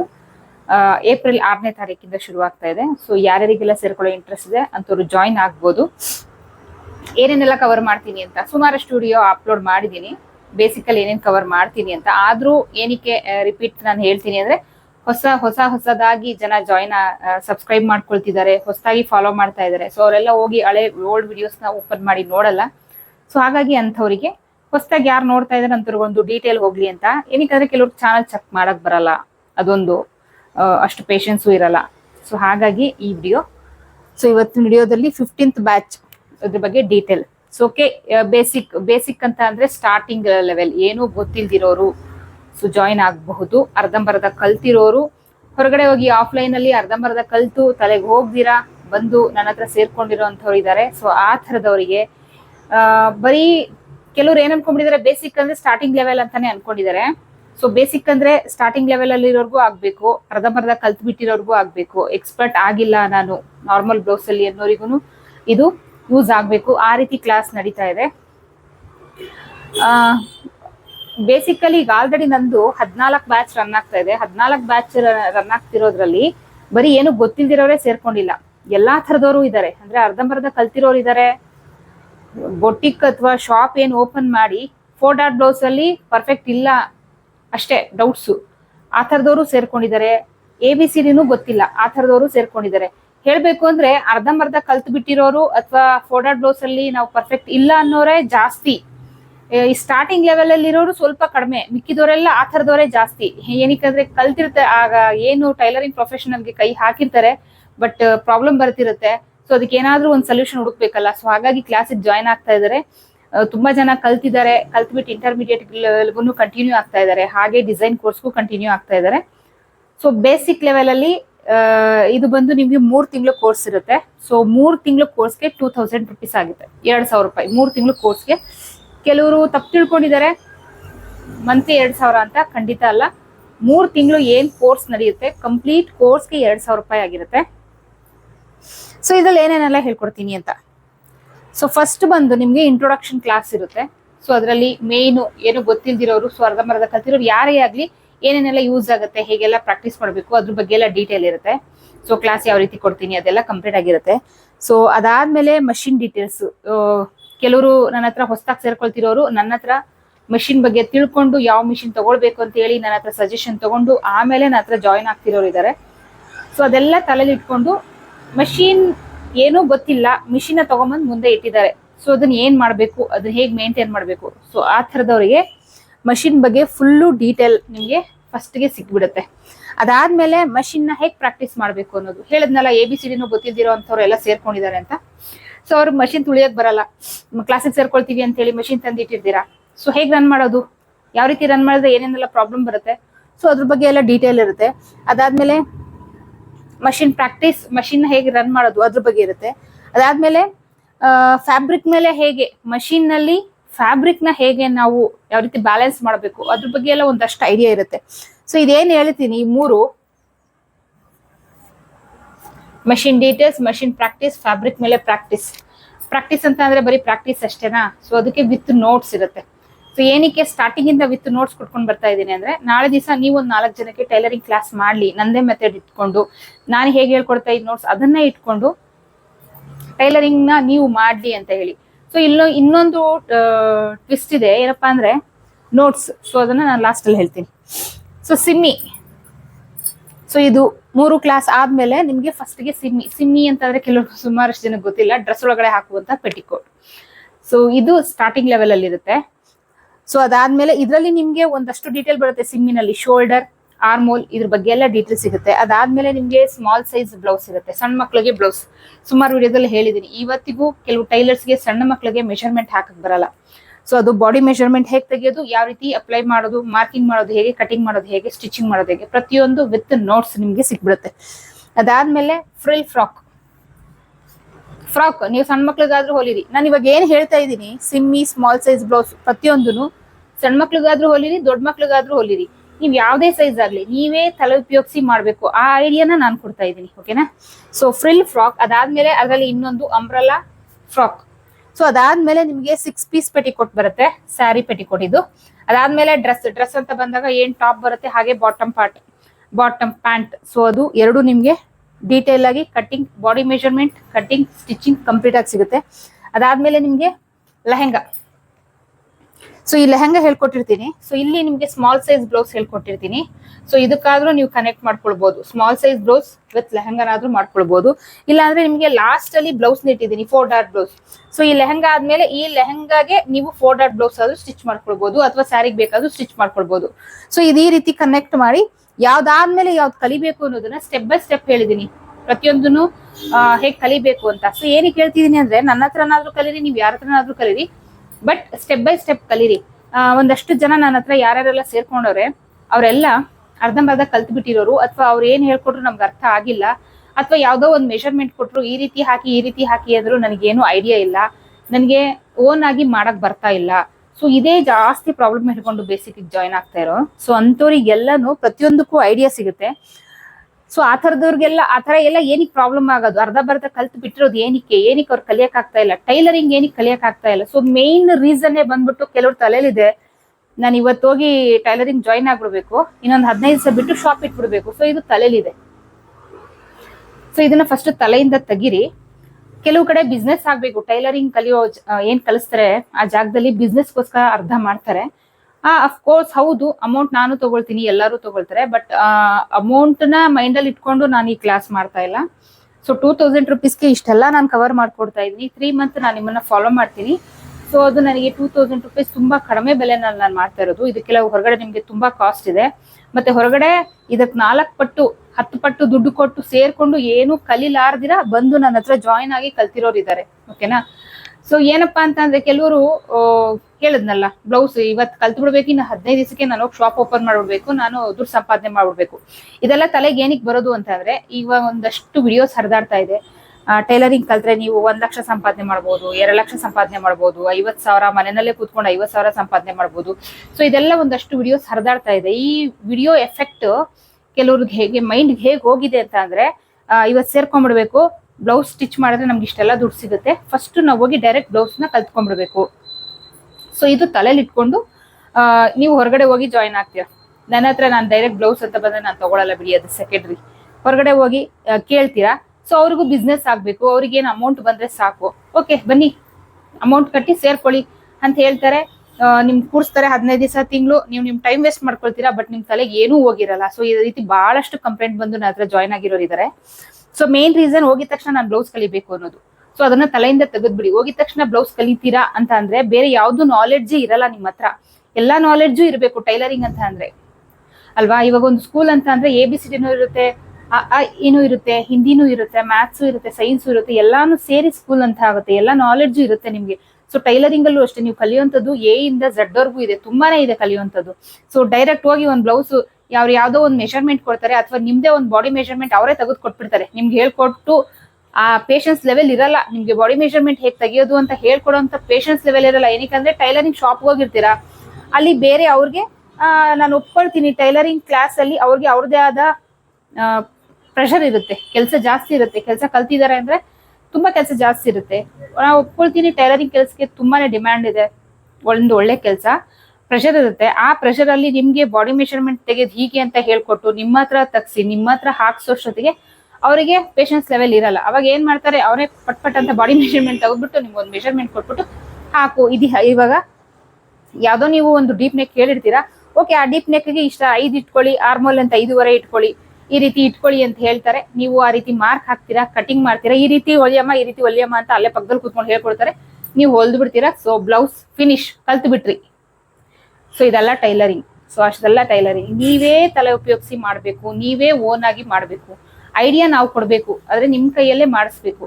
April ಆರನೇ ತಾರೀಕಿಂದ ಶುರು ಆಗ್ತಾ ಇದೆ. ಸೊ ಯಾರ್ಯಾರಿಗೆಲ್ಲ ಸೇರ್ಕೊಳ್ಳೋ ಇಂಟ್ರೆಸ್ಟ್ ಇದೆ ಅಂತವ್ರು ಜಾಯಿನ್ ಆಗ್ಬೋದು. ಏನೇನೆಲ್ಲ ಕವರ್ ಮಾಡ್ತೀನಿ ಅಂತ ಸುಮಾರಷ್ಟು ವಿಡಿಯೋ ಅಪ್ಲೋಡ್ ಮಾಡಿದ್ದೀನಿ. ಬೇಸಿಕಲ್ಲಿ ಏನೇನು ಕವರ್ ಮಾಡ್ತೀನಿ ಅಂತ. ಆದರೂ ಏನಕ್ಕೆ ರಿಪೀಟ್ ನಾನು ಹೇಳ್ತೀನಿ ಅಂದ್ರೆ, ಹೊಸ ಹೊಸ, ಹೊಸದಾಗಿ ಜನ ಜಾಯಿನ್ ಸಬ್ಸ್ಕ್ರೈಬ್ ಮಾಡ್ಕೊಳ್ತಿದ್ದಾರೆ, ಹೊಸದಾಗಿ ಫಾಲೋ ಮಾಡ್ತಾ ಇದ್ದಾರೆ. ಸೊ ಅವರೆಲ್ಲ ಹೋಗಿ ಹಳೆ ಓಲ್ಡ್ ವಿಡಿಯೋಸ್ನ ಓಪನ್ ಮಾಡಿ ನೋಡಲ್ಲ. ಸೊ ಹಾಗಾಗಿ ಅಂಥವರಿಗೆ, ಹೊಸದಾಗಿ ಯಾರು ನೋಡ್ತಾ ಇದ್ದಾರೆ ಒಂದು ಡೀಟೇಲ್ ಹೋಗ್ಲಿ ಅಂತ. ಏನಕ್ಕಂದ್ರೆ ಕೆಲವ್ರು ಚಾನಲ್ ಚೆಕ್ ಮಾಡೋಕ್ಕೆ ಬರಲ್ಲ. ಅದೊಂದು. ಅಷ್ಟು ಪೇಷನ್ಸು ಇರಲ್ಲ. ಸೊ ಹಾಗಾಗಿ ಈ ವಿಡಿಯೋ ಸೊ ಇವತ್ತಿನ ವಿಡಿಯೋದಲ್ಲಿ ಫಿಫ್ಟೀನ್ತ್ ಬ್ಯಾಚ್ ಅದ್ರ ಬಗ್ಗೆ detail so okay basic basic ಅಂತ ಅಂದ್ರೆ ಸ್ಟಾರ್ಟಿಂಗ್ ಲೆವೆಲ್ ಏನು ಗೊತ್ತಿಲ್ದಿರೋರು ಸೊ ಜಾಯಿನ್ ಆಗಬಹುದು. ಅರ್ಧಂಬರ್ಧ ಕಲ್ತಿರೋರು, ಹೊರಗಡೆ ಹೋಗಿ ಆಫ್ಲೈನ್ ಅಲ್ಲಿ ಅರ್ಧಂಬರ್ಧ ಕಲ್ತು, ತಲೆಗೆ ಹೋಗ್ದಿರಾ, ಬಂದು ನನ್ನ ಹತ್ರ ಸೇರ್ಕೊಂಡಿರೋ ಅಂಥವ್ರು ಇದ್ದಾರೆ ಸೊ ಆ ಥರದವರಿಗೆ ಬರೀ ಕೆಲವ್ರು ಏನ್ ಅನ್ಕೊಂಡ್ಬಿಟ್ಟಿದ್ದಾರೆ ಬೇಸಿಕ್ ಅಂದ್ರೆ ಸ್ಟಾರ್ಟಿಂಗ್ ಲೆವೆಲ್ ಅಂತಾನೆ ಅನ್ಕೊಂಡಿದ್ದಾರೆ ಸೊ ಬೇಸಿಕ್ ಅಂದ್ರೆ ಸ್ಟಾರ್ಟಿಂಗ್ ಲೆವೆಲ್ ಅಲ್ಲಿ ಇರೋರ್ಗೂ ಆಗ್ಬೇಕು ಅರ್ಧಂಬರ್ಧ ಕಲ್ತ್ ಬಿಟ್ಟಿರೋರ್ಗೂ ಆಗ್ಬೇಕು. ಎಕ್ಸ್ಪರ್ಟ್ ಆಗಿಲ್ಲ ನಾನು ನಾರ್ಮಲ್ ಬ್ಲೌಸ್ ಅಲ್ಲಿ ಅನ್ನೋರಿಗೂ ಇದು ಯೂಸ್ ಆಗ್ಬೇಕು. ಆ ರೀತಿ ಕ್ಲಾಸ್ ನಡೀತಾ ಇದೆ. ಬೇಸಿಕಲಿ ಈಗ ಆಲ್ರೆಡಿ ನಂದು ಹದಿನಾಲ್ಕು ಬ್ಯಾಚ್ ರನ್ ಆಗ್ತಾ ಇದೆ. ಹದಿನಾಲ್ಕು ಬ್ಯಾಚ್ ರನ್ ಆಗ್ತಿರೋದ್ರಲ್ಲಿ ಬರೀ ಏನು ಗೊತ್ತಿಲ್ದಿರೋರೇ ಸೇರ್ಕೊಂಡಿಲ್ಲ. ಎಲ್ಲಾ ಥರದವರು ಇದ್ದಾರೆ ಅಂದ್ರೆ ಅರ್ಧಂಬರ್ಧ ಕಲ್ತಿರೋರು ಇದ್ದಾರೆ ಬೊಟ್ಟಿಕ್ ಅಥವಾ ಶಾಪ್ ಏನು ಓಪನ್ ಮಾಡಿ ಫೋರ್ ಡಾಟ್ ಬ್ಲೌಸ್ ಅಲ್ಲಿ ಪರ್ಫೆಕ್ಟ್ ಇಲ್ಲ ಅಷ್ಟೇ ಡೌಟ್ಸು ಆ ಥರದವರು ಸೇರ್ಕೊಂಡಿದ್ದಾರೆ. ಎ ಬಿ ಸಿ ಡಿನೂ ಗೊತ್ತಿಲ್ಲ. ಆ ಥರದವರು ಸೇರ್ಕೊಂಡಿದ್ದಾರೆ. ಹೇಳಬೇಕು ಅಂದ್ರೆ ಅರ್ಧಂಬರ್ಧ ಕಲ್ತು ಬಿಟ್ಟಿರೋರು ಅಥವಾ ಫೋರ್ ಡಾಟ್ ಬ್ಲೌಸ್ ಅಲ್ಲಿ ನಾವು ಪರ್ಫೆಕ್ಟ್ ಇಲ್ಲ ಅನ್ನೋರೇ ಜಾಸ್ತಿ. ಈ ಸ್ಟಾರ್ಟಿಂಗ್ ಲೆವೆಲ್ ಅಲ್ಲಿ ಇರೋರು ಸ್ವಲ್ಪ ಕಡಿಮೆ. ಮಿಕ್ಕಿದವರೆಲ್ಲ ಆ ಥರದವರೇ ಜಾಸ್ತಿ. ಏನಕ್ಕಂದ್ರೆ ಕಲ್ತಿರ್ತಾರೆ ಆಗ ಏನು ಟೈಲರಿಂಗ್ ಪ್ರೊಫೆಷನಲ್ಗೆ ಕೈ ಹಾಕಿರ್ತಾರೆ. But problem ಬರ್ತಿರುತ್ತೆ. ಸೊ ಅದಕ್ಕೆ ಏನಾದರೂ ಒಂದು ಸೊಲ್ಯೂಷನ್ ಹುಡುಕ್ಬೇಕಲ್ಲ. ಸೊ ಹಾಗಾಗಿ ಕ್ಲಾಸಿಗೆ ಜಾಯ್ನ್ ಆಗ್ತಾ ಇದ್ದಾರೆ. ತುಂಬಾ ಜನ ಕಲ್ತಿದ್ದಾರೆ, ಕಲ್ತ್ಬಿಟ್ಟು ಇಂಟರ್ಮೀಡಿಯೇಟ್ ಲೆವೆಲ್ಗೂ ಕಂಟಿನ್ಯೂ ಆಗ್ತಾ ಇದ್ದಾರೆ. ಹಾಗೆ ಡಿಸೈನ್ ಕೋರ್ಸ್ಗೂ ಕಂಟಿನ್ಯೂ ಆಗ್ತಾ ಇದ್ದಾರೆ. ಸೊ ಬೇಸಿಕ್ ಲೆವೆಲ್ ಅಲ್ಲಿ ಇದು ಬಂದು ನಿಮ್ಗೆ ಮೂರ್ ತಿಂಗಳು ಕೋರ್ಸ್ ಇರುತ್ತೆ. ಸೊ ಮೂರ್ ತಿಂಗಳು ಕೋರ್ಸ್ಗೆ ಟೂ ತೌಸಂಡ್ ರುಪೀಸ್ ಆಗುತ್ತೆ. ಎರಡ್ ಸಾವಿರ ರೂಪಾಯಿ. ಮೂರ್ ತಿಂಗಳು ಕೋರ್ಸ್ಗೆ ಕೆಲವರು ತಪ್ಪು ತಿಳ್ಕೊಂಡಿದ್ದಾರೆ. ಮಂತ್ಲಿ ಎರಡ್ ಸಾವಿರ ಅಂತ. ಖಂಡಿತ ಅಲ್ಲ. ಮೂರ್ ತಿಂಗಳು ಏನ್ ಕೋರ್ಸ್ ನಡೆಯುತ್ತೆ ಕಂಪ್ಲೀಟ್ ಕೋರ್ಸ್ಗೆ ಎರಡ್ ಸಾವಿರ ರೂಪಾಯಿ ಆಗಿರುತ್ತೆ. ಸೊ ಇದ್ರಲ್ಲಿ ಏನೇನೆಲ್ಲ ಹೇಳ್ಕೊಡ್ತೀನಿ ಅಂತ. ಸೊ ಫಸ್ಟ್ ಬಂದು ನಿಮ್ಗೆ ಇಂಟ್ರೊಡಕ್ಷನ್ ಕ್ಲಾಸ್ ಇರುತ್ತೆ. ಸೊ ಅದರಲ್ಲಿ ಮೇಯ್ನು ಏನು ಗೊತ್ತಿಲ್ದಿರೋರು ಸ್ವರ್ಗ ಮರದ ಕಲ್ತಿರೋರು ಯಾರೇ ಆಗಲಿ ಏನೇನೆಲ್ಲ ಯೂಸ್ ಆಗುತ್ತೆ, ಹೇಗೆಲ್ಲ ಪ್ರಾಕ್ಟೀಸ್ ಮಾಡಬೇಕು, ಅದ್ರ ಬಗ್ಗೆ ಎಲ್ಲ ಡೀಟೇಲ್ ಇರುತ್ತೆ. ಸೊ ಕ್ಲಾಸ್ ಯಾವ ರೀತಿ ಕೊಡ್ತೀನಿ ಅದೆಲ್ಲ ಕಂಪ್ಲೀಟ್ ಆಗಿರುತ್ತೆ. ಸೊ ಅದಾದ್ಮೇಲೆ ಮಷಿನ್ ಡೀಟೇಲ್ಸ್ ಕೆಲವರು ನನ್ನ ಹತ್ರ ಹೊಸದಾಗಿ ಸೇರ್ಕೊಳ್ತಿರೋರು ನನ್ನ ಹತ್ರ ಮಷಿನ್ ಬಗ್ಗೆ ತಿಳ್ಕೊಂಡು ಯಾವ ಮಿಷಿನ್ ತಗೊಳ್ಬೇಕು ಅಂತ ಹೇಳಿ ನನ್ನ ಹತ್ರ ಸಜೆಷನ್ ತಗೊಂಡು ಆಮೇಲೆ ನನ್ನ ಹತ್ರ ಜಾಯಿನ್ ಆಗ್ತಿರೋರು ಇದ್ದಾರೆ ಸೊ ಅದೆಲ್ಲ ತಲೆಲಿ ಇಟ್ಕೊಂಡು ಮಷೀನ್ ಏನೂ ಗೊತ್ತಿಲ್ಲ ಮಿಷಿನ್ ತಗೊಂಬಂದು ಮುಂದೆ ಇಟ್ಟಿದ್ದಾರೆ. ಸೊ ಅದನ್ನ ಏನ್ ಮಾಡಬೇಕು, ಅದನ್ನ ಹೇಗೆ ಮೇಂಟೈನ್ ಮಾಡಬೇಕು? ಸೊ ಆ ಥರದವರಿಗೆ ಮಷಿನ್ ಬಗ್ಗೆ ಫುಲ್ಲು ಡೀಟೇಲ್ ನಿಮಗೆ ಫಸ್ಟ್ಗೆ ಸಿಕ್ಬಿಡುತ್ತೆ. ಅದಾದ್ಮೇಲೆ ಮಷಿನ್ನ ಹೇಗೆ ಪ್ರಾಕ್ಟೀಸ್ ಮಾಡಬೇಕು ಅನ್ನೋದು. ಹೇಳಿದ್ನಲ್ಲ ಎ ಬಿ ಸಿ ಡಿನೂ ಗೊತ್ತಿಲ್ದಿರೋ ಅಂಥವ್ರು ಎಲ್ಲ ಸೇರ್ಕೊಂಡಿದ್ದಾರೆ ಅಂತ. ಸೊ ಅವ್ರಿಗೆ ಮಷಿನ್ ತುಳಿಯೋಕೆ ಬರಲ್ಲ. ಕ್ಲಾಸಿಗೆ ಸೇರ್ಕೊಳ್ತೀವಿ ಅಂತ ಹೇಳಿ ಮಷಿನ್ ತಂದಿಟ್ಟಿರ್ತೀರಾ ಸೊ ಹೇಗೆ ರನ್ ಮಾಡೋದು? ಯಾವ ರೀತಿ ರನ್ ಮಾಡಿದ್ರೆ ಏನೇನೆಲ್ಲ ಪ್ರಾಬ್ಲಮ್ ಬರುತ್ತೆ? ಸೊ ಅದ್ರ ಬಗ್ಗೆ ಎಲ್ಲ ಡೀಟೇಲ್ ಇರುತ್ತೆ. ಅದಾದ್ಮೇಲೆ ಮಷಿನ್ ಪ್ರಾಕ್ಟೀಸ್ ಮಷಿನ್ ಹೇಗೆ ರನ್ ಮಾಡೋದು ಅದ್ರ ಬಗ್ಗೆ ಇರುತ್ತೆ. ಅದಾದ್ಮೇಲೆ ಫ್ಯಾಬ್ರಿಕ್ ಮೇಲೆ ಹೇಗೆ machine ನಲ್ಲಿ ಫ್ಯಾಬ್ರಿಕ್ನ ಹೇಗೆ ನಾವು ಯಾವ ರೀತಿ ಬ್ಯಾಲೆನ್ಸ್ ಮಾಡಬೇಕು ಅದ್ರ ಬಗ್ಗೆ ಎಲ್ಲ ಒಂದಷ್ಟು ಐಡಿಯಾ ಇರುತ್ತೆ. ಸೊ, ಇದೇನ್ ಹೇಳ್ತೀನಿ, ಈ ಮೂರು machine details, machine practice, fabric ಮೇಲೆ ಪ್ರಾಕ್ಟೀಸ್. ಪ್ರಾಕ್ಟೀಸ್ ಅಂತ ಅಂದ್ರೆ ಬರೀ ಪ್ರಾಕ್ಟೀಸ್ ಅಷ್ಟೇನಾ? ಸೊ, ಅದಕ್ಕೆ ವಿತ್ ನೋಟ್ಸ್ ಇರುತ್ತೆ. ಸೊ ಏನಕ್ಕೆ ಸ್ಟಾರ್ಟಿಂಗ್ ಇಂದ ವಿತ್ ನೋಟ್ಸ್ ಕೊಟ್ಕೊಂಡು ಬರ್ತಾ ಇದ್ದೀನಿ ಅಂದ್ರೆ, ನಾಳೆ ದಿವಸ ನೀವು ಒಂದ್ ನಾಲ್ಕು ಜನಕ್ಕೆ ಟೈಲರಿಂಗ್ ಕ್ಲಾಸ್ ಮಾಡ್ಲಿ, ನಂದೇ ಮೆಥಡ್ ಇಟ್ಕೊಂಡು, ನಾನು ಹೇಗೆ ಹೇಳ್ಕೊಡ್ತಾ ಇದ್ ನೋಟ್ಸ್ ಅದನ್ನೇ ಇಟ್ಕೊಂಡು ಟೈಲರಿಂಗ್ನ ನೀವು ಮಾಡ್ಲಿ ಅಂತ ಹೇಳಿ. ಸೊ ಇಲ್ಲೋ, ಇನ್ನೊಂದು ಟ್ವಿಸ್ಟ್ ಇದೆ, ಏನಪ್ಪಾ ಅಂದ್ರೆ ನೋಟ್ಸ್ ಸೊ ಅದನ್ನ ನಾನು ಲಾಸ್ಟ್ ಅಲ್ಲಿ ಹೇಳ್ತೀನಿ. ಸೊ ಸಿಮ್ಮಿ ಸೊ ಇದು ಮೂರು ಕ್ಲಾಸ್ ಆದ್ಮೇಲೆ ನಿಮ್ಗೆ ಫಸ್ಟ್ಗೆ ಸಿಮ್ಮಿ ಸಿಮ್ಮಿ ಅಂತಂದ್ರೆ ಕೆಲವರು ಸುಮಾರಷ್ಟು ಜನಕ್ಕೆ ಗೊತ್ತಿಲ್ಲ ಡ್ರೆಸ್ ಒಳಗಡೆ ಹಾಕುವಂತ ಪೆಟಿಕೋಟ್ ಸೊ ಇದು ಸ್ಟಾರ್ಟಿಂಗ್ ಲೆವೆಲ್ ಅಲ್ಲಿ ಇರುತ್ತೆ ಸೊ ಅದಾದ್ಮೇಲೆ ಇದರಲ್ಲಿ ನಿಮ್ಗೆ ಒಂದಷ್ಟು ಡೀಟೇಲ್ ಬರುತ್ತೆ ಸಿಮ್ಮಿನಲ್ಲಿ. ಶೋಲ್ಡರ್ ಆರ್ಮೋಲ್ ಇದ್ರ ಬಗ್ಗೆ ಎಲ್ಲ ಡೀಟೇಲ್ ಸಿಗುತ್ತೆ. ಅದಾದ್ಮೇಲೆ ನಿಮ್ಗೆ ಸ್ಮಾಲ್ ಸೈಜ್ ಬ್ಲೌಸ್ ಸಿಗುತ್ತೆ ಸಣ್ಣ ಮಕ್ಕಳಿಗೆ ಬ್ಲೌಸ್ ಸುಮಾರು ವಿಡಿಯೋದಲ್ಲಿ ಹೇಳಿದೀನಿ. ಇವತ್ತಿಗೂ ಕೆಲವು ಟೈಲರ್ಸ್ಗೆ ಸಣ್ಣ ಮಕ್ಕಳಿಗೆ ಮೆಷರ್ಮೆಂಟ್ ಹಾಕಕ್ ಬರಲ್ಲ. ಸೊ ಅದು ಬಾಡಿ ಮೆಷರ್ಮೆಂಟ್ ಹೇಗೆ ತೆಗೆಯೋದು, ಯಾವ ರೀತಿ ಅಪ್ಲೈ ಮಾಡೋದು ಮಾರ್ಕಿಂಗ್ ಮಾಡೋದು ಹೇಗೆ ಕಟಿಂಗ್ ಮಾಡೋದು ಹೇಗೆ ಸ್ಟಿಚಿಂಗ್ ಮಾಡೋದು ಹೇಗೆ, ಪ್ರತಿಯೊಂದು ವಿತ್ ನೋಟ್ಸ್ ನಿಮ್ಗೆ ಸಿಕ್ಬಿಡುತ್ತೆ. ಅದಾದ್ಮೇಲೆ ಫ್ರಿಲ್ ಫ್ರಾಕ್ ಫ್ರಾಕ್, ನೀವು ಸಣ್ಣ ಮಕ್ಳಿಗಾದ್ರೂ ಹೊಲಿರಿ. ನಾನು ಇವಾಗ ಏನ್ ಹೇಳ್ತಾ ಇದ್ದೀನಿ, ಸಿಮ್ಮಿ ಸ್ಮಾಲ್ ಸೈಜ್ ಬ್ಲೌಸ್ ಪ್ರತಿಯೊಂದು ಸಣ್ಣ ಮಕ್ಳಿಗಾದ್ರೂ ಹೊಲಿರಿ, ದೊಡ್ಡ ಮಕ್ಳಿಗಾದ್ರೂ ಹೊಲಿರಿ. ನೀವು ಯಾವುದೇ ಸೈಜ್ ಆಗಲಿ, ನೀವೇ ತಲೆ ಉಪಯೋಗಿಸಿ ಮಾಡಬೇಕು. ಆ ಐಡಿಯಾನ ನಾನು ಕೊಡ್ತಾ ಇದ್ದೀನಿ ಓಕೆನಾ ಸೊ ಫ್ರಿಲ್ ಫ್ರಾಕ್ ಅದಾದ್ಮೇಲೆ ಅದರಲ್ಲಿ ಇನ್ನೊಂದು ಅಂಬ್ರಲಾ ಫ್ರಾಕ್ ಸೊ ಅದಾದ್ಮೇಲೆ ನಿಮಗೆ ಸಿಕ್ಸ್ ಪೀಸ್ ಪೆಟಿಕೋಟ್ ಬರುತ್ತೆ ಸ್ಯಾರಿ ಪೆಟಿಕೋಟ್ ಇದು. ಅದಾದ್ಮೇಲೆ ಡ್ರೆಸ್ ಡ್ರೆಸ್ ಅಂತ ಬಂದಾಗ ಏನ್ ಟಾಪ್ ಬರುತ್ತೆ, ಹಾಗೆ bottom part bottom pant so ಅದು ಎರಡು ನಿಮ್ಗೆ ಡೀಟೇಲ್ ಆಗಿ cutting body measurement cutting stitching complete ಆಗಿ ಸಿಗುತ್ತೆ. ಅದಾದ್ಮೇಲೆ ನಿಮ್ಗೆ ಲೆಹೆಂಗಾ. ಸೊ ಈ ಲೆಹಂಗಾ ಹೇಳ್ಕೊಟ್ಟಿರ್ತೀನಿ? ಸೊ ಇಲ್ಲಿ ನಿಮ್ಗೆ ಸ್ಮಾಲ್ ಸೈಜ್ ಬ್ಲೌಸ್ ಹೇಳ್ಕೊಟ್ಟಿರ್ತೀನಿ. ಸೊ ಇದಕ್ಕಾದ್ರೂ ನೀವು ಕನೆಕ್ಟ್ ಮಾಡ್ಕೊಳ್ಬಹುದು ಸ್ಮಾಲ್ ಸೈಜ್ ಬ್ಲೌಸ್ ವಿತ್ ಲೆಹಂಗಾನಾದ್ರೂ ಮಾಡ್ಕೊಳ್ಬಹುದು ಇಲ್ಲಾಂದ್ರೆ ನಿಮಗೆ ಲಾಸ್ಟ್ ಅಲ್ಲಿ ಬ್ಲೌಸ್ ಇಟ್ಟಿದ್ದೀನಿ ಫೋರ್ ಡಾಟ್ ಬ್ಲೌಸ್ ಸೊ ಈ ಲೆಹಂಗಾ ಆದ್ಮೇಲೆ ಈ ಲೆಹಂಗಾಗೆ ನೀವು ಫೋರ್ ಡಾಟ್ ಬ್ಲೌಸ್ ಆದ್ರೂ ಸ್ಟಿಚ್ ಮಾಡ್ಕೊಳ್ಬಹುದು ಅಥವಾ ಸ್ಯಾರಿಗೆ ಬೇಕಾದ್ರೂ ಸ್ಟಿಚ್ ಮಾಡ್ಕೊಳ್ಬಹುದು ಸೊ ಇದು ಈ ರೀತಿ ಕನೆಕ್ಟ್ ಮಾಡಿ ಯಾವ್ದಾದ್ಮೇಲೆ ಯಾವ್ದು ಕಲಿಬೇಕು ಅನ್ನೋದನ್ನ ಸ್ಟೆಪ್ ಬೈ ಸ್ಟೆಪ್ ಹೇಳಿದೀನಿ ಪ್ರತಿಯೊಂದನ್ನು ಹೇಗೆ ಕಲಿಬೇಕು ಅಂತ. ಸೊ ಏನಕ್ಕೆ ಹೇಳ್ತಿದೀನಿ ಅಂದ್ರೆ ನನ್ನ ಹತ್ರನಾದ್ರೂ ಕಲೀರಿ, ನೀವು ಯಾರ ಹತ್ರನಾದ್ರೂ ಕಲೀರಿ. ಬಟ್ ಸ್ಟೆಪ್ ಬೈ ಸ್ಟೆಪ್ ಕಲೀರಿ. ಒಂದಷ್ಟು ಜನ ನನ್ನ ಹತ್ರ ಯಾರ್ಯಾರೆಲ್ಲ ಸೇರ್ಕೊಂಡವ್ರೆ, ಅವರೆಲ್ಲ ಅರ್ಧಂಬರ್ಧ ಕಲ್ತ್ ಬಿಟ್ಟಿರೋರು ಅಥವಾ ಅವ್ರು ಏನ್ ಹೇಳ್ಕೊಟ್ರು ನಮ್ಗೆ ಅರ್ಥ ಆಗಿಲ್ಲ, ಅಥವಾ ಯಾವ್ದೋ ಒಂದು ಮೆಷರ್ಮೆಂಟ್ ಕೊಟ್ರು ಈ ರೀತಿ ಹಾಕಿ, ಈ ರೀತಿ ಹಾಕಿ ಅಂದ್ರು ನನಗೇನು ಐಡಿಯಾ ಇಲ್ಲ. ನನಗೆ ಓನ್ ಆಗಿ ಮಾಡಕ್ ಬರ್ತಾ ಇಲ್ಲ. ಸೊ ಇದೇ ಜಾಸ್ತಿ ಪ್ರಾಬ್ಲಮ್ ಹಿಡ್ಕೊಂಡು ಬೇಸಿಕ್ ಜಾಯ್ನ್ ಆಗ್ತಾ ಇರೋ. ಸೊ ಅಂಥವ್ರಿಗೆಲ್ಲಾನು ಪ್ರತಿಯೊಂದಕ್ಕೂ ಐಡಿಯಾ ಸಿಗುತ್ತೆ. ಸೊ ಆ ಥರದವ್ರಿಗೆಲ್ಲ, ಆ ಥರ ಎಲ್ಲ ಏನಕ್ಕೆ ಪ್ರಾಬ್ಲಮ್ ಆಗೋದು? ಅರ್ಧ ಬರ್ಧ ಕಲ್ತು ಬಿಟ್ಟಿರೋದು ಏನಕ್ಕೆ? ಏನಕ್ಕೆ ಅವ್ರು ಕಲಿಯಕ್ಕೆ ಆಗ್ತಾ ಇಲ್ಲ? ಟೈಲರಿಂಗ್ ಏನಕ್ಕೆ ಕಲಿಯೋಕ್ಕಾಗ್ತಾ ಇಲ್ಲ? ಸೊ ಮೇನ್ ರೀಸನ್ನೇ ಬಂದ್ಬಿಟ್ಟು ಕೆಲವ್ರ ತಲೆಯಲ್ಲಿದೆ. ನಾನು ಇವತ್ತು ಹೋಗಿ ಟೈಲರಿಂಗ್ ಜಾಯಿನ್ ಆಗ್ಬಿಡ್ಬೇಕು. ಇನ್ನೊಂದು ಹದಿನೈದು ದಿವಸ ಬಿಟ್ಟು ಶಾಪ್ ಇಟ್ಬಿಡ್ಬೇಕು. ಸೊ ಇದು ತಲೆಯಲ್ಲಿದೆ. ಸೊ ಇದನ್ನ ಫಸ್ಟ್ ತಲೆಯಿಂದ ತೆಗಿರಿ. ಕೆಲವು ಕಡೆ ಬಿಸ್ನೆಸ್ ಆಗ್ಬೇಕು. ಟೈಲರಿಂಗ್ ಕಲಿಯೋ ಏನ್ ಕಲಿಸ್ತಾರೆ? ಆ ಜಾಗದಲ್ಲಿ ಬಿಸ್ನೆಸ್ಗೋಸ್ಕರ ಅರ್ಧ ಮಾಡ್ತಾರೆ. ಆ ಅಫ್ಕೋರ್ಸ್ ಹೌದು. ಅಮೌಂಟ್ ನಾನು ತಗೊಳ್ತೀನಿ, ಎಲ್ಲರೂ ತಗೊಳ್ತಾರೆ. ಬಟ್ ಅಮೌಂಟ್ನ ಮೈಂಡ್ ಅಲ್ಲಿ ಇಟ್ಕೊಂಡು ನಾನು ಈ ಕ್ಲಾಸ್ ಮಾಡ್ತಾ ಇಲ್ಲ. ಸೊ ಟೂ ತೌಸಂಡ್ ರುಪೀಸ್ಗೆ ಇಷ್ಟೆಲ್ಲ ನಾನು ಕವರ್ ಮಾಡ್ಕೊಡ್ತಾ ಇದ್ದೀನಿ. ತ್ರೀ ಮಂತ್ ನಾನು ನಿಮ್ಮನ್ನ ಫಾಲೋ ಮಾಡ್ತೀನಿ. ಸೊ ಅದು ನನಗೆ ಟೂ ತೌಸಂಡ್ ರುಪೀಸ್ ತುಂಬಾ ಕಡಿಮೆ ಬೆಲೆ ನಾನು ಮಾಡ್ತಾ ಇರೋದು. ಇದಕ್ಕೆಲ್ಲ ಹೊರಗಡೆ ನಿಮಗೆ ತುಂಬಾ ಕಾಸ್ಟ್ ಇದೆ. ಮತ್ತೆ ಹೊರಗಡೆ ಇದಕ್ಕೆ ನಾಲ್ಕು ಪಟ್ಟು, ಹತ್ತು ಪಟ್ಟು ದುಡ್ಡು ಕೊಟ್ಟು ಸೇರ್ಕೊಂಡು ಏನು ಕಲಿಲಾರ್ದಿರ ಬಂದು ನನ್ನ ಹತ್ರ ಜಾಯಿನ್ ಆಗಿ ಕಲ್ತಿರೋರು ಇದ್ದಾರೆ ಓಕೆನಾ ಸೊ ಏನಪ್ಪಾ ಅಂತಂದ್ರೆ ಕೆಲವರು ಕೇಳಿದ್ನಲ್ಲ ಬ್ಲೌಸ್ ಇವತ್ತು ಕಲ್ತು ಬಿಡ್ಬೇಕು, ಇನ್ನು ಹದಿನೈದು ದಿವಸಕ್ಕೆ ನಾನು ಹೋಗಿ ಶಾಪ್ ಓಪನ್ ಮಾಡ್ಬಿಡ್ಬೇಕು, ನಾನು ದುಡ್ಡು ಸಂಪಾದನೆ ಮಾಡ್ಬಿಡ್ಬೇಕು. ಇದೆಲ್ಲ ತಲೆಗೆ ಏನಕ್ಕೆ ಬರೋದು ಅಂತ ಅಂದ್ರೆ ಈಗ ಒಂದಷ್ಟು ವಿಡಿಯೋಸ್ ಹರಿದಾಡ್ತಾ ಇದೆ. ಟೈಲರಿಂಗ್ ಕಲ್ತ್ರೆ ನೀವು ಒಂದ್ ಲಕ್ಷ ಸಂಪಾದನೆ ಮಾಡ್ಬೋದು, ಎರಡು ಲಕ್ಷ ಸಂಪಾದನೆ ಮಾಡ್ಬೋದು ಐವತ್ ಸಾವಿರ ಮನೆಯಲ್ಲೇ ಕೂತ್ಕೊಂಡು ಐವತ್ ಸಾವಿರ ಸಂಪಾದನೆ ಮಾಡ್ಬೋದು. ಸೊ ಇದೆಲ್ಲ ಒಂದಷ್ಟು ವಿಡಿಯೋಸ್ ಹರಿದಾಡ್ತಾ ಇದೆ. ಈ ವಿಡಿಯೋ ಎಫೆಕ್ಟ್ ಕೆಲವ್ರಿಗೆ ಹೇಗೆ ಮೈಂಡ್ ಹೇಗೆ ಹೋಗಿದೆ ಅಂತ ಅಂದ್ರೆ ಇವತ್ ಸೇರ್ಕೊಂಡ್ಬಿಡ್ಬೇಕು ಬ್ಲೌಸ್ ಸ್ಟಿಚ್ ಮಾಡಿದ್ರೆ ನಮ್ಗೆ ಇಷ್ಟೆಲ್ಲ ದುಡ್ಡು ಸಿಗುತ್ತೆ. ಫಸ್ಟ್ ನಾವು ಹೋಗಿ ಡೈರೆಕ್ಟ್ ಬ್ಲೌಸ್ನ ಕಲ್ತ್ಕೊಂಡ್ಬಿಡ್ಬೇಕು. ಸೊ ಇದು ತಲೆಲಿ ಇಟ್ಕೊಂಡು ನೀವು ಹೊರಗಡೆ ಹೋಗಿ ಜಾಯಿನ್ ಆಗ್ತೀರಾ? ನನ್ನ ಹತ್ರ ನಾನು ಡೈರೆಕ್ಟ್ ಬ್ಲೌಸ್ ಅಂತ ಬಂದ್ರೆ ನಾನು ತಗೊಳಲ್ಲ ಬಿಡಿ, ಅದು ಸೆಕೆಂಡ್ರಿ ಹೊರಗಡೆ ಹೋಗಿ ಕೇಳ್ತೀರಾ? ಸೊ ಅವ್ರಿಗೂ ಬಿಸ್ನೆಸ್ ಆಗ್ಬೇಕು, ಅವ್ರಿಗೇನು ಅಮೌಂಟ್ ಬಂದ್ರೆ ಸಾಕು. ಓಕೆ ಬನ್ನಿ. ಅಮೌಂಟ್ ಕಟ್ಟಿ ಸೇರ್ಕೊಳ್ಳಿ ಅಂತ ಹೇಳ್ತಾರೆ. ನಿಮ್ಗೆ ಕೂರಿಸ್ತಾರೆ ಹದಿನೈದು ದಿವಸ, ತಿಂಗಳು. ನೀವು ನಿಮ್ ಟೈಮ್ ವೇಸ್ಟ್ ಮಾಡ್ಕೊಳ್ತೀರಾ ಬಟ್ ನಿಮ್ ತಲೆಗೆ ಏನೂ ಹೋಗಿರಲ್ಲ. ಸೊ ಈ ರೀತಿ ಬಹಳಷ್ಟು ಕಂಪ್ಲೇಂಟ್ ಬಂದು ನನ್ನ ಹತ್ರ ಜಾಯ್ನ್ ಆಗಿರೋರು ಇದ್ದಾರೆ ಸೊ ಮೇನ್ ರೀಸನ್ ಹೋಗಿದ ತಕ್ಷಣ ನಾನು ಬ್ಲೌಸ್ ಕಲಿಬೇಕು ಅನ್ನೋದು. ಸೊ ಅದನ್ನ ತಲೆಯಿಂದ ತೆಗೆದ್ಬಿಡಿ. ಹೋಗಿದ ತಕ್ಷಣ ಬ್ಲೌಸ್ ಕಲಿತೀರಾ ಅಂತ ಅಂದ್ರೆ ಬೇರೆ ಯಾವ್ದು ನಾಲೆಡ್ಜ್ ಇರಲ್ಲ ನಿಮ್ಮ ಹತ್ರ. ಎಲ್ಲಾ ನಾಲೆಡ್ಜು ಇರಬೇಕು ಟೈಲರಿಂಗ್ ಅಂತ ಅಂದ್ರೆ. ಅಲ್ವಾ? ಇವಾಗ ಒಂದು ಸ್ಕೂಲ್ ಅಂತ ಅಂದ್ರೆ ಎ ಬಿ ಸಿ ಡಿನೂ ಇರುತ್ತೆ ಏನು ಏನೂ ಇರುತ್ತೆ ಹಿಂದಿನೂ ಇರುತ್ತೆ ಮ್ಯಾಥ್ಸು ಇರುತ್ತೆ ಸೈನ್ಸು ಇರುತ್ತೆ, ಎಲ್ಲಾನು ಸೇರಿ ಸ್ಕೂಲ್ ಅಂತ ಆಗುತ್ತೆ. ಎಲ್ಲ ನಾಲೆಡ್ಜು ಇರುತ್ತೆ ನಿಮ್ಗೆ. ಸೊ ಟೈಲರಿಂಗ್ ಅಲ್ಲೂ ಅಷ್ಟೇ, ನೀವು ಕಲಿಯುವಂಥದ್ದು ಎ ಇಂದ ಝಡ್ ಇದೆ. ತುಂಬಾನೇ ಇದೆ ಕಲಿಯುವಂಥದ್ದು. ಸೊ ಡೈರೆಕ್ಟ್ ಹೋಗಿ ಒಂದು ಬ್ಲೌಸ್ ಯಾವ ಯಾವ್ದೋ ಒಂದು ಮೆಷರ್ಮೆಂಟ್ ಕೊಡ್ತಾರೆ, ಅಥವಾ ನಿಮ್ದೇ ಒಂದು ಬಾಡಿ ಮೆಷರ್ಮೆಂಟ್ ಅವರೇ ತೆಗೆದು ಕೊಟ್ಬಿಡ್ತಾರೆ ನಿಮ್ಗೆ ಹೇಳ್ಕೊಟ್ಟು ಆ ಪೇಷನ್ಸ್ ಲೆವೆಲ್ ಇರಲ್ಲ. ನಿಮ್ಗೆ ಬಾಡಿ ಮೆಷರ್ಮೆಂಟ್ ಹೇಗೆ ತೆಗಿಯೋದು ಅಂತ ಹೇಳ್ಕೊಡೋಂಥ ಪೇಷನ್ಸ್ ಲೆವೆಲ್ ಇರಲ್ಲ. ಏನಕ್ಕಂದ್ರೆ ಟೈಲರಿಂಗ್ ಶಾಪ್ಗೆ ಹೋಗಿರ್ತೀರಾ? ಅಲ್ಲಿ ಬೇರೆ ಅವ್ರಿಗೆ ನಾನು ಒಪ್ಕೊಳ್ತೀನಿ. ಟೈಲರಿಂಗ್ ಕ್ಲಾಸ್ ಅಲ್ಲಿ ಅವ್ರಿಗೆ ಅವ್ರದೇ ಆದ ಪ್ರೆಷರ್ ಇರುತ್ತೆ. ಕೆಲಸ ಜಾಸ್ತಿ ಇರುತ್ತೆ. ಕೆಲಸ ಕಲ್ತಿದ್ದಾರೆ ಅಂದ್ರೆ ತುಂಬಾ ಕೆಲಸ ಜಾಸ್ತಿ ಇರುತ್ತೆ. ನಾವು ಒಪ್ಕೊಳ್ತೀನಿ. ಟೈಲರಿಂಗ್ ಕೆಲಸಕ್ಕೆ ತುಂಬಾನೇ ಡಿಮ್ಯಾಂಡ್ ಇದೆ. ಒಂದು ಒಳ್ಳೆ ಕೆಲಸ. ಪ್ರೆಷರ್ ಇರುತ್ತೆ. ಆ ಪ್ರೆಷರ್ ಅಲ್ಲಿ ನಿಮ್ಗೆ ಬಾಡಿ ಮೆಷರ್ಮೆಂಟ್ ತೆಗೆದು ಹೀಗೆ ಅಂತ ಹೇಳ್ಕೊಟ್ಟು ನಿಮ್ಮ ಹತ್ರ ತಗ್ಸಿ, ನಿಮ್ಮ ಹತ್ರ ಹಾಕ್ಸೋಷ್ಟೊತ್ತಿಗೆ ಅವರಿಗೆ ಪೇಷನ್ಸ್ ಲೆವೆಲ್ ಇರಲ್ಲ. ಅವಾಗ ಏನ್ ಮಾಡ್ತಾರೆ, ಅವರೇ ಪಟ್ ಪಟ್ ಅಂತ ಬಾಡಿ ಮೆಷರ್ಮೆಂಟ್ ತಗೊಬಿಟ್ಟು ನಿಮ್ಗೆ ಒಂದು ಮೆಷರ್ಮೆಂಟ್ ಕೊಟ್ಬಿಟ್ಟು ಹಾಕು. ಇದು ಇವಾಗ ಯಾವ್ದೋ ನೀವು ಒಂದು ಡೀಪ್ ನೆಕ್ ಕೇಳಿರ್ತೀರಾ, ಓಕೆ, ಆ ಡೀಪ್ ನೆಕ್ಗೆ ಇಷ್ಟ ಐದು ಇಟ್ಕೊಳ್ಳಿ ಆರ್ಮೋಲ್ ಅಂತ ಐದೂವರೆ ಇಟ್ಕೊಳ್ಳಿ, ಈ ರೀತಿ ಇಟ್ಕೊಳ್ಳಿ ಅಂತ ಹೇಳ್ತಾರೆ. ನೀವು ಆ ರೀತಿ ಮಾರ್ಕ್ ಹಾಕ್ತೀರಾ ಕಟಿಂಗ್ ಮಾಡ್ತೀರಾ, ಈ ರೀತಿ ಹೊಲಿಯಮ್ಮ, ಈ ರೀತಿ ಹೊಲಿಯಮ್ಮ ಅಂತ ಅಲ್ಲೇ ಪಕ್ಕದಲ್ಲಿ ಕೂತ್ಕೊಂಡು ಹೇಳ್ಕೊಡ್ತಾರೆ. ನೀವು ಹೊಲ್ದು ಬಿಡ್ತೀರಾ ಸೊ ಬ್ಲೌಸ್ ಫಿನಿಶ್ ಕಲ್ತು ಬಿಟ್ರಿ ಸೊ ಇದೆಲ್ಲ ಟೈಲರಿಂಗ್ ಸೊ ಅಷ್ಟೆಲ್ಲ ಟೈಲರಿಂಗ್ ನೀವೇ ತಲೆ ಉಪಯೋಗಿಸಿ ಮಾಡಬೇಕು, ನೀವೇ ಓನ್ ಆಗಿ ಮಾಡಬೇಕು. ಐಡಿಯಾ ನಾವು ಕೊಡಬೇಕು. ಆದ್ರೆ ನಿಮ್ ಕೈಯಲ್ಲೇ ಮಾಡಿಸ್ಬೇಕು.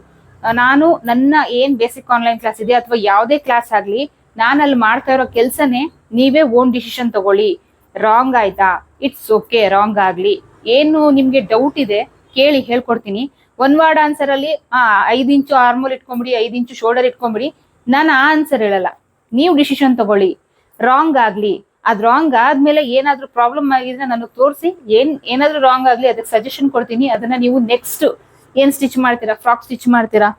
ನಾನು ನನ್ನ ಏನ್ ಬೇಸಿಕ್ ಆನ್ಲೈನ್ ಕ್ಲಾಸ್ ಇದೆ ಅಥವಾ ಯಾವುದೇ ಕ್ಲಾಸ್ ಆಗ್ಲಿ ನಾನು ಅಲ್ಲಿ ಮಾಡ್ತಾ ಇರೋ ಕೆಲಸನೇ ನೀವೇ ಓನ್ ಡಿಸಿಷನ್ ತಗೊಳ್ಳಿ. ರಾಂಗ್ ಆಯ್ತಾ? ಇಟ್ಸ್ ಓಕೆ ರಾಂಗ್ ಆಗ್ಲಿ. ಏನು ನಿಮ್ಗೆ ಡೌಟ್ ಇದೆ, ಕೇಳಿ ಹೇಳ್ಕೊಡ್ತೀನಿ. ಒನ್ ವರ್ಡ್ ಆನ್ಸರ್ ಅಲ್ಲಿ ಐದ್ ಇಂಚು ಆರ್ಮೋಲ್ ಇಟ್ಕೊಂಬಿಡಿ ಐದು ಇಂಚು ಶೋಲ್ಡರ್ ಇಟ್ಕೊಂಬಿಡಿ ನಾನು ಆ ಆನ್ಸರ್ ಹೇಳಲ್ಲ. ನೀವು ಡಿಸಿಷನ್ ತಗೊಳ್ಳಿ. ರಾಂಗ್ ಆಗ್ಲಿ. ಅದ್ ರಾಂಗ್ ಆದ್ಮೇಲೆ ಏನಾದ್ರೂ ಪ್ರಾಬ್ಲಮ್ ಆಗಿದ್ರೆ ನನಗೆ ತೋರಿಸಿ. ಏನ್, ಏನಾದ್ರೂ ರಾಂಗ್ ಆಗ್ಲಿ ಅದಕ್ಕೆ ಸಜೆಷನ್ ಕೊಡ್ತೀನಿ. ಅದನ್ನ ನೀವು ನೆಕ್ಸ್ಟ್ ಏನ್ ಸ್ಟಿಚ್ ಮಾಡ್ತೀರಾ? ಫ್ರಾಕ್ ಸ್ಟಿಚ್ ಮಾಡ್ತೀರಾ?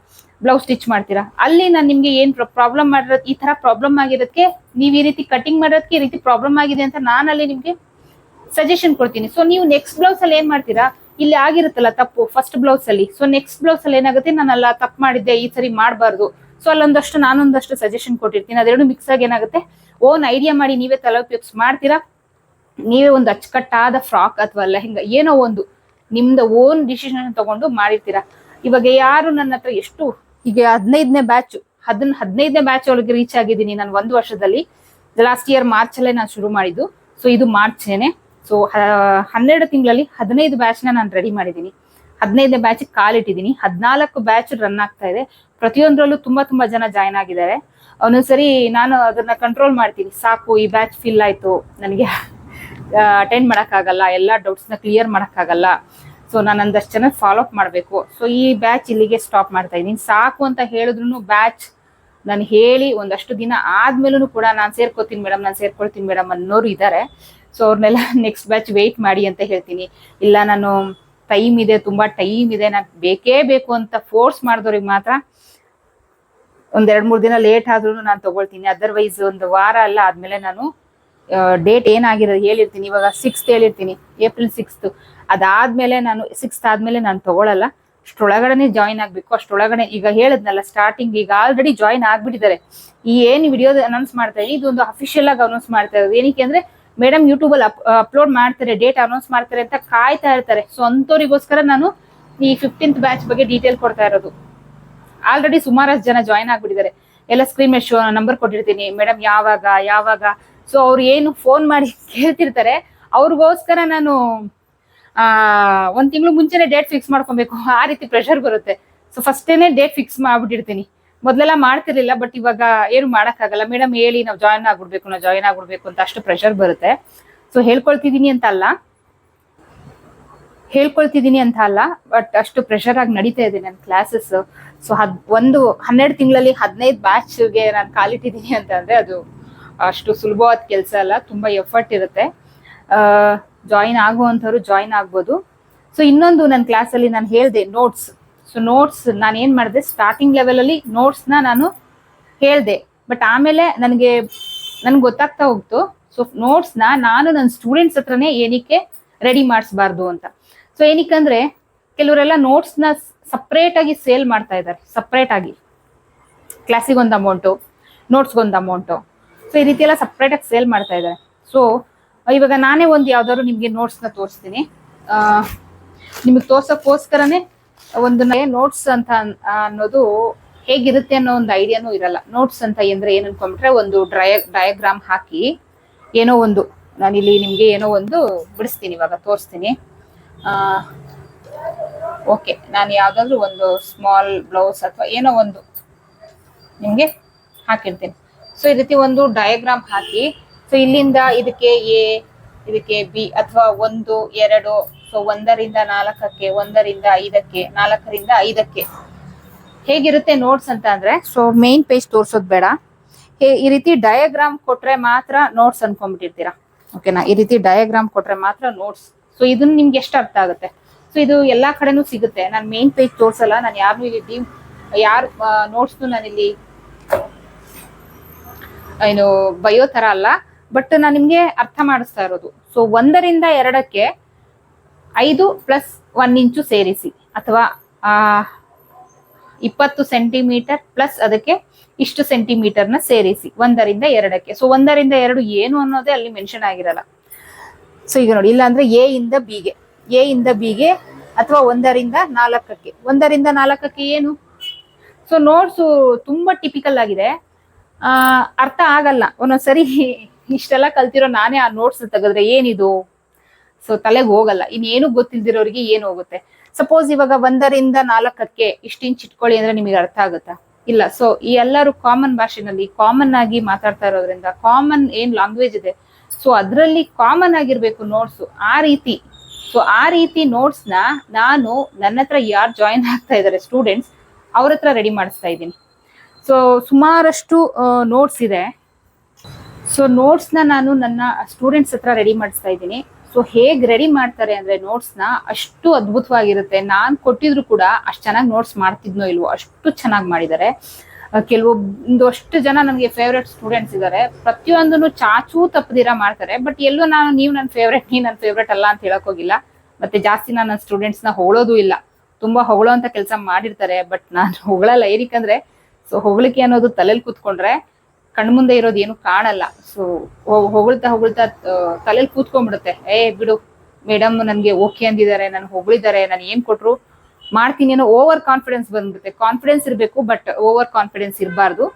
ಬ್ಲೌಸ್ ಸ್ಟಿಚ್ ಮಾಡ್ತೀರಾ? ಅಲ್ಲಿ ನಾನು ನಿಮ್ಗೆ ಏನ್ ಪ್ರಾಬ್ಲಮ್ ಮಾಡಿರೋದು ಈ ತರ ಪ್ರಾಬ್ಲಮ್ ಆಗಿರೋದಕ್ಕೆ ನೀವು ಈ ರೀತಿ ಕಟಿಂಗ್ ಮಾಡೋದಕ್ಕೆ ಈ ರೀತಿ ಪ್ರಾಬ್ಲಮ್ ಆಗಿದೆ ಅಂತ ನಾನು ಅಲ್ಲಿ ನಿಮ್ಗೆ ಸಜೆಷನ್ ಕೊಡ್ತೀನಿ. ಸೊ ನೀವು ನೆಕ್ಸ್ಟ್ ಬ್ಲೌಸ್ ಅಲ್ಲಿ ಏನ್ ಮಾಡ್ತೀರಾ? ಇಲ್ಲಿ ಆಗಿರುತ್ತಲ್ಲ ತಪ್ಪು ಫಸ್ಟ್ ಬ್ಲೌಸ್ ಅಲ್ಲಿ. ಸೊ ನೆಕ್ಸ್ಟ್ ಬ್ಲೌಸ್ ಅಲ್ಲಿ ಏನಾಗುತ್ತೆ? ನಾನು ಅಲ್ಲ ತಪ್ಪು ಮಾಡಿದ್ದೆ, ಈ ಸರಿ ಮಾಡಬಾರ್ದು. ಸೊ ಅಲ್ಲೊಂದಷ್ಟು ನಾನೊಂದಷ್ಟು ಸಜೆಷನ್ ಕೊಟ್ಟಿರ್ತೀನಿ. ಅದೆರಡು ಮಿಕ್ಸ್ ಆಗಿ ಏನಾಗುತ್ತೆ? ಓನ್ ಐಡಿಯಾ ಮಾಡಿ ನೀವೇ ತಲೆ ಉಪಯೋಗಿಸಿ ಮಾಡ್ತೀರಾ? ನೀವೇ ಒಂದು ಅಚ್ಚುಕಟ್ಟಾದ ಫ್ರಾಕ್ ಅಥವಾ ಲೆಹಂಗ, ಏನೋ ಒಂದು ನಿಮ್ದು ಓನ್ ಡಿಸಿಷನ್ ತಗೊಂಡು ಮಾಡಿರ್ತೀರಾ? ಇವಾಗ ಯಾರು ನನ್ನ ಹತ್ರ ಎಷ್ಟು ಈಗ ಹದಿನೈದನೇ ಬ್ಯಾಚ್ ಹದಿನ, ಹದಿನೈದನೇ ಬ್ಯಾಚ್ ಒಳಗೆ ರೀಚ್ ಆಗಿದ್ದೀನಿ ನಾನು ಒಂದು ವರ್ಷದಲ್ಲಿ. ಲಾಸ್ಟ್ ಇಯರ್ ಮಾರ್ಚ್ ಅಲ್ಲೇ ನಾನು ಶುರು ಮಾಡಿದ್ದು. ಸೊ ಇದು ಮಾರ್ಚ್ನೇ ಸೊ ಹನ್ನೆರಡು ತಿಂಗಳಲ್ಲಿ ಹದಿನೈದು ಬ್ಯಾಚ್ನ ನಾನು ರೆಡಿ ಮಾಡಿದ್ದೀನಿ. ಹದಿನೈದನೇ ಬ್ಯಾಚ್ ಕಾಲಿಟ್ಟಿದ್ದೀನಿ. ಹದಿನಾಲ್ಕು ಬ್ಯಾಚ್ ರನ್ ಆಗ್ತಾ ಇದೆ. ಪ್ರತಿಯೊಂದರಲ್ಲೂ ತುಂಬಾ ತುಂಬಾ ಜನ ಜಾಯ್ನ್ ಆಗಿದ್ದಾರೆ. ಒಂದೊಂದ್ಸರಿ ನಾನು ಅದನ್ನ ಕಂಟ್ರೋಲ್ ಮಾಡ್ತೀನಿ. ಸಾಕು, ಈ ಬ್ಯಾಚ್ ಫಿಲ್ ಆಯ್ತು. ನನಗೆ ಅಟೆಂಡ್ ಮಾಡೋಕ್ಕಾಗಲ್ಲ. ಎಲ್ಲ ಡೌಟ್ಸ್ನ ಕ್ಲಿಯರ್ ಮಾಡೋಕ್ಕಾಗಲ್ಲ. ಸೊ ನಾನು ಒಂದಷ್ಟು ಜನ ಫಾಲೋ ಅಪ್ ಮಾಡಬೇಕು. ಸೊ ಈ ಬ್ಯಾಚ್ ಇಲ್ಲಿಗೆ ಸ್ಟಾಪ್ ಮಾಡ್ತಾ ಇದ್ದೀನಿ. ಸಾಕು ಅಂತ ಹೇಳಿದ್ರು ಬ್ಯಾಚ್ ನಾನು ಹೇಳಿ ಒಂದಷ್ಟು ದಿನ ಆದ್ಮೇಲೂ ಕೂಡ ನಾನು ಸೇರ್ಕೋತೀನಿ ಮೇಡಮ್, ನಾನು ಸೇರ್ಕೊಳ್ತೀನಿ ಮೇಡಮ್ ಅನ್ನೋರು ಇದ್ದಾರೆ ಸೊ ಅವ್ರನ್ನೆಲ್ಲ ನೆಕ್ಸ್ಟ್ ಬ್ಯಾಚ್ ವೆಯ್ಟ್ ಮಾಡಿ ಅಂತ ಹೇಳ್ತೀನಿ. ಇಲ್ಲ, ನಾನು ಟೈಮ್ ಇದೆ, ತುಂಬಾ ಟೈಮ್ ಇದೆ ನಾನು ಬೇಕೇ ಬೇಕು ಅಂತ ಫೋರ್ಸ್ ಮಾಡಿದವ್ರಿಗೆ ಮಾತ್ರ ಒಂದ್ ಎರಡ್ ಮೂರ್ ದಿನ ಲೇಟ್ ಆದ್ರೂ ನಾನು ತಗೊಳ್ತೀನಿ. ಅದರ್ವೈಸ್ ಒಂದು ವಾರ ಅಲ್ಲ ಆದ್ಮೇಲೆ ನಾನು ಡೇಟ್ ಏನಾಗಿರೋದು ಹೇಳಿರ್ತೀನಿ. ಇವಾಗ ಸಿಕ್ಸ್ತ್ ಹೇಳಿರ್ತೀನಿ. ಏಪ್ರಿಲ್ ಸಿಕ್ಸ್ತ್ ಅದಾದ್ಮೇಲೆ ನಾನು ಸಿಕ್ಸ್ತ್ ಆದ್ಮೇಲೆ ನಾನು ತಗೊಳಲ್ಲ. ಅಷ್ಟೊಳಗಡೆನೆ ಜಾಯಿನ್ ಆಗ್ಬೇಕು. ಅಷ್ಟೊಳಗಡೆ ಈಗ ಹೇಳಿದ್ನಲ್ಲ ಸ್ಟಾರ್ಟಿಂಗ್ ಈಗ ಆಲ್ರೆಡಿ ಜಾಯಿನ್ ಆಗ್ಬಿಟ್ಟಿದ್ದಾರೆ. ಈ ಏನ್ ವಿಡಿಯೋ ಅನೌನ್ಸ್ ಮಾಡ್ತಾ ಇದೀನಿ, ಇದೊಂದು ಅಫಿಷಿಯಲ್ ಆಗಿ ಅನೌನ್ಸ್ ಮಾಡ್ತಾ ಇರೋದು. ಏನಕ್ಕೆ ಅಂದ್ರೆ ಮೇಡಮ್ ಯೂಟ್ಯೂಬ್ ಅಲ್ಲಿ ಅಪ್ಲೋಡ್ ಮಾಡ್ತಾರೆ ಡೇಟ್ ಅನೌನ್ಸ್ ಮಾಡ್ತಾರೆ ಅಂತ ಕಾಯ್ತಾ ಇರ್ತಾರೆ. ಸೊ ಅಂತವ್ರಿಗೋಸ್ಕರ ನಾನು ಈ ಫಿಫ್ಟೀನ್ತ್ ಬ್ಯಾಚ್ ಬಗ್ಗೆ ಡೀಟೇಲ್ ಕೊಡ್ತಾ ಇರೋದು. ಆಲ್ರೆಡಿ ಸುಮಾರಷ್ಟು ಜನ ಜಾಯಿನ್ ಆಗ್ಬಿಟ್ಟಿದ್ದಾರೆ. ಎಲ್ಲ ಸ್ಕ್ರೀನ್ ಶೋ ನಂಬರ್ ಕೊಟ್ಟಿರ್ತೀನಿ. ಮೇಡಮ್ ಯಾವಾಗ ಯಾವಾಗ? ಸೊ ಅವ್ರು ಏನು ಫೋನ್ ಮಾಡಿ (laughs) ಕೇಳ್ತಿರ್ತಾರೆ. ಅವ್ರಿಗೋಸ್ಕರ ನಾನು ಒಂದ್ ತಿಂಗಳು ಮುಂಚೆನೆ ಡೇಟ್ ಫಿಕ್ಸ್ ಮಾಡ್ಕೊಬೇಕು. ಆ ರೀತಿ ಪ್ರೆಷರ್ ಬರುತ್ತೆ. ಸೊ ಫಸ್ಟೇನೆ ಡೇಟ್ ಫಿಕ್ಸ್ ಮಾಡ್ಬಿಟ್ಟಿರ್ತೀನಿ. ಮೊದಲೆಲ್ಲ ಮಾಡ್ತಿರ್ಲಿಲ್ಲ ಬಟ್ ಇವಾಗ ಏನು ಮಾಡೋಕ್ಕಾಗಲ್ಲ. ಮೇಡಮ್ ಹೇಳಿ ನಾವು ಜಾಯ್ನ್ ಆಗ್ಬಿಡ್ಬೇಕು, ನಾವು ಜಾಯ್ನ್ ಆಗ್ಬಿಡ್ಬೇಕು ಅಂತ ಅಷ್ಟು ಪ್ರೆಷರ್ ಬರುತ್ತೆ. ಸೊ ಹೇಳ್ಕೊಳ್ತಿದ್ದೀನಿ ಅಂತ ಅಲ್ಲ. ಹೇಳ್ಕೊಳ್ತಿದೀನಿ ಅಂತ ಅಲ್ಲ ಬಟ್ ಅಷ್ಟು ಪ್ರೆಷರ್ ಆಗಿ ನಡೀತಾ ಇದೆ ನನ್ನ ಕ್ಲಾಸಸ್ ಸೊ ಹದ್, ಒಂದು ಹನ್ನೆರಡು ತಿಂಗಳಲ್ಲಿ ಹದಿನೈದು ಬ್ಯಾಚ್ಗೆ ನಾನು ಕಾಲಿಟ್ಟಿದ್ದೀನಿ ಅಂತ ಅದು ಅಷ್ಟು ಸುಲಭವಾದ ಕೆಲಸ ಅಲ್ಲ, ತುಂಬಾ ಎಫರ್ಟ್ ಇರುತ್ತೆ. ಜಾಯಿನ್ ಆಗುವಂಥವ್ರು ಜಾಯಿನ್ ಆಗ್ಬೋದು. ಸೊ ಇನ್ನೊಂದು ನನ್ನ ಕ್ಲಾಸಲ್ಲಿ ನಾನು ಹೇಳಿದೆ ನೋಟ್ಸ್ ಸೊ ನೋಟ್ಸ್ ನಾನು ಏನು ಮಾಡಿದೆ ಸ್ಟಾರ್ಟಿಂಗ್ ಲೆವೆಲಲ್ಲಿ ನೋಟ್ಸ್ನ ನಾನು ಹೇಳಿದೆ. ಬಟ್ ಆಮೇಲೆ ನನಗೆ, ನನ್ಗೆ ಗೊತ್ತಾಗ್ತಾ ಹೋಗ್ತು. ಸೊ ನೋಟ್ಸ್ನ ನಾನು ನನ್ನ ಸ್ಟೂಡೆಂಟ್ಸ್ ಹತ್ರನೇ ಏನಕ್ಕೆ ರೆಡಿ ಮಾಡಿಸ್ಬಾರ್ದು ಅಂತ. ಸೊ ಏನಕ್ಕಂದ್ರೆ ಕೆಲವರೆಲ್ಲ ನ ಸಪ್ರೇಟ್ ಆಗಿ ಸೇಲ್ ಮಾಡ್ತಾ ಇದ್ದಾರೆ ಸಪ್ರೇಟ್ ಆಗಿ. ಕ್ಲಾಸಿಗೆ ಒಂದು ಅಮೌಂಟು ನೋಟ್ಸ್ಗೊಂದು ಅಮೌಂಟು ಸೊ ಈ ರೀತಿ ಎಲ್ಲ ಸಪ್ರೇಟ್ ಆಗಿ ಸೇಲ್ ಮಾಡ್ತಾ ಇದ್ದಾರೆ. ಸೊ ಇವಾಗ ನಾನೇ ಒಂದು ಯಾವ್ದಾದ್ರು ನಿಮಗೆ ನೋಟ್ಸ್ನ ತೋರಿಸ್ತೀನಿ. ನಿಮಗೆ ತೋರ್ಸೋಕ್ಕೋಸ್ಕರನೇ ಒಂದು ನೋಟ್ಸ್ ಅಂತ ಅನ್- ಅನ್ನೋದು ಹೇಗಿರುತ್ತೆ ಅನ್ನೋ ಒಂದು ಐಡಿಯಾನೂ ಇರಲ್ಲ. ನೋಟ್ಸ್ ಅಂತ ಅಂದ್ರೆ ಏನ್ ಅನ್ಕೊಂಡ್ಬಿಟ್ರೆ ಒಂದು ಡ್ರಯ ಡಯಾಗ್ರಾಮ್ ಹಾಕಿ ಏನೋ ಒಂದು, ನಾನಿಲ್ಲಿ ನಿಮಗೆ ಏನೋ ಒಂದು ಬಿಡಿಸ್ತೀನಿ ಇವಾಗ, ತೋರಿಸ್ತೀನಿ. ಓಕೆ ನಾನು ಯಾವುದಾದ್ರೂ ಒಂದು ಸ್ಮಾಲ್ ಬ್ಲೌಸ್ ಅಥವಾ ಏನೋ ಒಂದು ನಿಮಗೆ ಹಾಕಿರ್ತೀನಿ. ಸೊ ಈ ರೀತಿ ಒಂದು ಡಯಾಗ್ರಾಮ್ ಹಾಕಿ ಸೊ ಇಲ್ಲಿಂದ ಇದಕ್ಕೆ ಎ ಇದಕ್ಕೆ ಬಿ ಅಥವಾ ಒಂದು, ಎರಡು ಸೊ ಒಂದರಿಂದ ನಾಲ್ಕಕ್ಕೆ, ಒಂದರಿಂದ ಐದಕ್ಕೆ, ನಾಲ್ಕರಿಂದ ಐದಕ್ಕೆ. ಹೇಗಿರುತ್ತೆ ನೋಟ್ಸ್ ಅಂತ ಅಂದ್ರೆ ಸೊ ಮೇನ್ ಪೇಜ್ ತೋರ್ಸೋದ್ ಬೇಡ. ಈ ರೀತಿ ಡಯಾಗ್ರಾಮ್ ಕೊಟ್ರೆ ಮಾತ್ರ ನೋಟ್ಸ್ ಅನ್ಕೊಂಡ್ಬಿಟ್ಟಿರ್ತೀರಾ? ಓಕೆನಾ ಈ ರೀತಿ ಡಯಾಗ್ರಾಮ್ ಕೊಟ್ರೆ ಮಾತ್ರ ನೋಟ್ಸ್ ಸೊ ಇದನ್ನ ನಿಮ್ಗೆ ಎಷ್ಟು ಅರ್ಥ ಆಗುತ್ತೆ? ಸೊ ಇದು ಎಲ್ಲಾ ಕಡೆನೂ ಸಿಗುತ್ತೆ. ನಾನು ಮೇನ್ ಪೇಜ್ ತೋರ್ಸಲ್ಲ, ನಾನು ಯಾರು ಇಲ್ಲಿ ಯಾರು ನೋಟ್ಸ್ನು ನಾನಿಲ್ಲಿ ಏನು, ಬಯೋ ತರ ಅಲ್ಲ. ಬಟ್ ನಾನು ನಿಮ್ಗೆ ಅರ್ಥ ಮಾಡಿಸ್ತಾ ಇರೋದು. ಸೊ ಒಂದರಿಂದ ಎರಡಕ್ಕೆ ಐದು ಪ್ಲಸ್ ಒನ್ ಇಂಚು ಸೇರಿಸಿ. ಅಥವಾ, ಆ, ಇಪ್ಪತ್ತು ಸೆಂಟಿಮೀಟರ್ ಪ್ಲಸ್ ಅದಕ್ಕೆ ಇಷ್ಟು ಸೆಂಟಿಮೀಟರ್ನ ಸೇರಿಸಿ. ಒಂದರಿಂದ ಎರಡಕ್ಕೆ. ಸೊ ಒಂದರಿಂದ ಎರಡು ಏನು ಅನ್ನೋದೇ ಅಲ್ಲಿ ಮೆನ್ಷನ್ ಆಗಿರಲ್ಲ. ಸೊ ಈಗ ನೋಡಿ ಇಲ್ಲ ಅಂದ್ರೆ ಎ ಇಂದ ಬಿಗೆ ಎ ಇಂದ ಬಿಗೆ ಅಥವಾ ಒಂದರಿಂದ ನಾಲ್ಕಕ್ಕೆ. ಒಂದರಿಂದ ನಾಲ್ಕಕ್ಕೆ ಏನು? ಸೊ ನೋಟ್ಸು ತುಂಬಾ ಟಿಪಿಕಲ್ ಆಗಿದೆ. ಆ, ಅರ್ಥ ಆಗಲ್ಲ. ಒಂದೊಂದ್ಸರಿ ಇಷ್ಟೆಲ್ಲ ಕಲ್ತಿರೋ ನಾನೇ ಆ ನೋಟ್ಸ್ ತೆಗೆದ್ರೆ ಏನಿದು? ಸೊ ತಲೆಗೆ ಹೋಗಲ್ಲ. ಇನ್ನೇನು ಗೊತ್ತಿಲ್ದಿರೋರಿಗೆ ಏನು ಹೋಗುತ್ತೆ? ಸಪೋಸ್ ಇವಾಗ ಒಂದರಿಂದ ನಾಲ್ಕಕ್ಕೆ ಇಷ್ಟು ಇಂಚ್ ಇಟ್ಕೊಳ್ಳಿ ಅಂದ್ರೆ ನಿಮಗೆ ಅರ್ಥ ಆಗುತ್ತಾ? ಇಲ್ಲ. ಸೊ ಈ ಎಲ್ಲರೂ ಕಾಮನ್ ಭಾಷೆನಲ್ಲಿ ಕಾಮನ್ ಆಗಿ ಮಾತಾಡ್ತಾ ಇರೋದ್ರಿಂದ ಕಾಮನ್ ಏನ್ ಲ್ಯಾಂಗ್ವೇಜ್ ಇದೆ? ಸೊ ಅದರಲ್ಲಿ ಕಾಮನ್ ಆಗಿರ್ಬೇಕು ನೋಟ್ಸ್ ಆ ರೀತಿ. ಸೊ ಆ ರೀತಿ ನೋಟ್ಸ್ನ ನಾನು ನನ್ನ ಹತ್ರ ಯಾರು ಜಾಯಿನ್ ಆಗ್ತಾ ಇದ್ದಾರೆ ಸ್ಟೂಡೆಂಟ್ಸ್ ಅವ್ರ ಹತ್ರ ರೆಡಿ ಮಾಡಿಸ್ತಾ ಇದ್ದೀನಿ. ಸೊ ಸುಮಾರಷ್ಟು ನೋಟ್ಸ್ ಇದೆ. ಸೊ ನೋಟ್ಸ್ನ ನಾನು ನನ್ನ ಸ್ಟೂಡೆಂಟ್ಸ್ ಹತ್ರ ರೆಡಿ ಮಾಡಿಸ್ತಾ ಇದ್ದೀನಿ. ಸೊ ಹೇಗ್ ರೆಡಿ ಮಾಡ್ತಾರೆ ಅಂದ್ರೆ ನೋಟ್ಸ್ನ ಅಷ್ಟು ಅದ್ಭುತವಾಗಿರುತ್ತೆ. ನಾನು ಕೊಟ್ಟಿದ್ರು ಕೂಡ ಅಷ್ಟು ಚೆನ್ನಾಗಿ ನೋಟ್ಸ್ ಮಾಡ್ತಿದ್ನೋ ಇಲ್ವೋ ಅಷ್ಟು ಚೆನ್ನಾಗಿ ಮಾಡಿದ್ದಾರೆ. ಕೆಲವೊಂದು ಅಷ್ಟು ಜನ ನನಗೆ ಫೇವ್ರೆಟ್ ಸ್ಟೂಡೆಂಟ್ಸ್ ಇದ್ದಾರೆ ಪ್ರತಿಯೊಂದನ್ನು ಚಾಚೂ ತಪ್ಪದಿರ ಮಾಡ್ತಾರೆ. ಬಟ್ ಎಲ್ಲೂ ನಾನು, ನೀವು ನನ್ನ ಫೇವ್ರೆಟ್ ನೀ ನನ್ನ ಫೇವ್ರೆಟ್ ಅಲ್ಲ ಅಂತ ಹೇಳಕ್ ಹೋಗಿಲ್ಲ. ಮತ್ತೆ ಜಾಸ್ತಿ ನಾನು ನನ್ನ ಸ್ಟೂಡೆಂಟ್ಸ್ನ ಹೊಗಳೋದು ಇಲ್ಲ. ತುಂಬಾ ಹೊಗಳೋಂತ ಕೆಲಸ ಮಾಡಿರ್ತಾರೆ. ಬಟ್ ನಾನು ಹೊಗಳಲ್ಲ. ಏನಕ್ಕಂದ್ರೆ ಸೊ ಹೊಗಳಿಕೆ ಅನ್ನೋದು ತಲೆಯಲ್ಲಿ ಕೂತ್ಕೊಂಡ್ರೆ ಕಣ್ಮುಂದೆ ಇರೋದು ಏನು ಕಾಣಲ್ಲ. ಸೊ ಹೊಗಳ್ತಾ ಹೊಗಳ್ತಾ ತಲೆಯಲ್ಲಿ ಕೂತ್ಕೊಂಡ್ಬಿಡುತ್ತೆ. ಏ, ಬಿಡು. ಮೇಡಮ್ ನನ್ಗೆ ಓಕೆ ಅಂದಿದ್ದಾರೆ. ನನ್ ಹೊಗಳಿದ್ದಾರೆ. ನಾನು ಏನ್ ಕೊಟ್ರು? ಮಾಡ್ತೀನಿ ಅನ್ನೋ ಓವರ್ ಕಾನ್ಫಿಡೆನ್ಸ್ ಬಂದ್ಬಿಡುತ್ತೆ. ಕಾನ್ಫಿಡೆನ್ಸ್ ಇರಬೇಕು ಬಟ್ ಓವರ್ ಕಾನ್ಫಿಡೆನ್ಸ್ ಇರಬಾರ್ದು.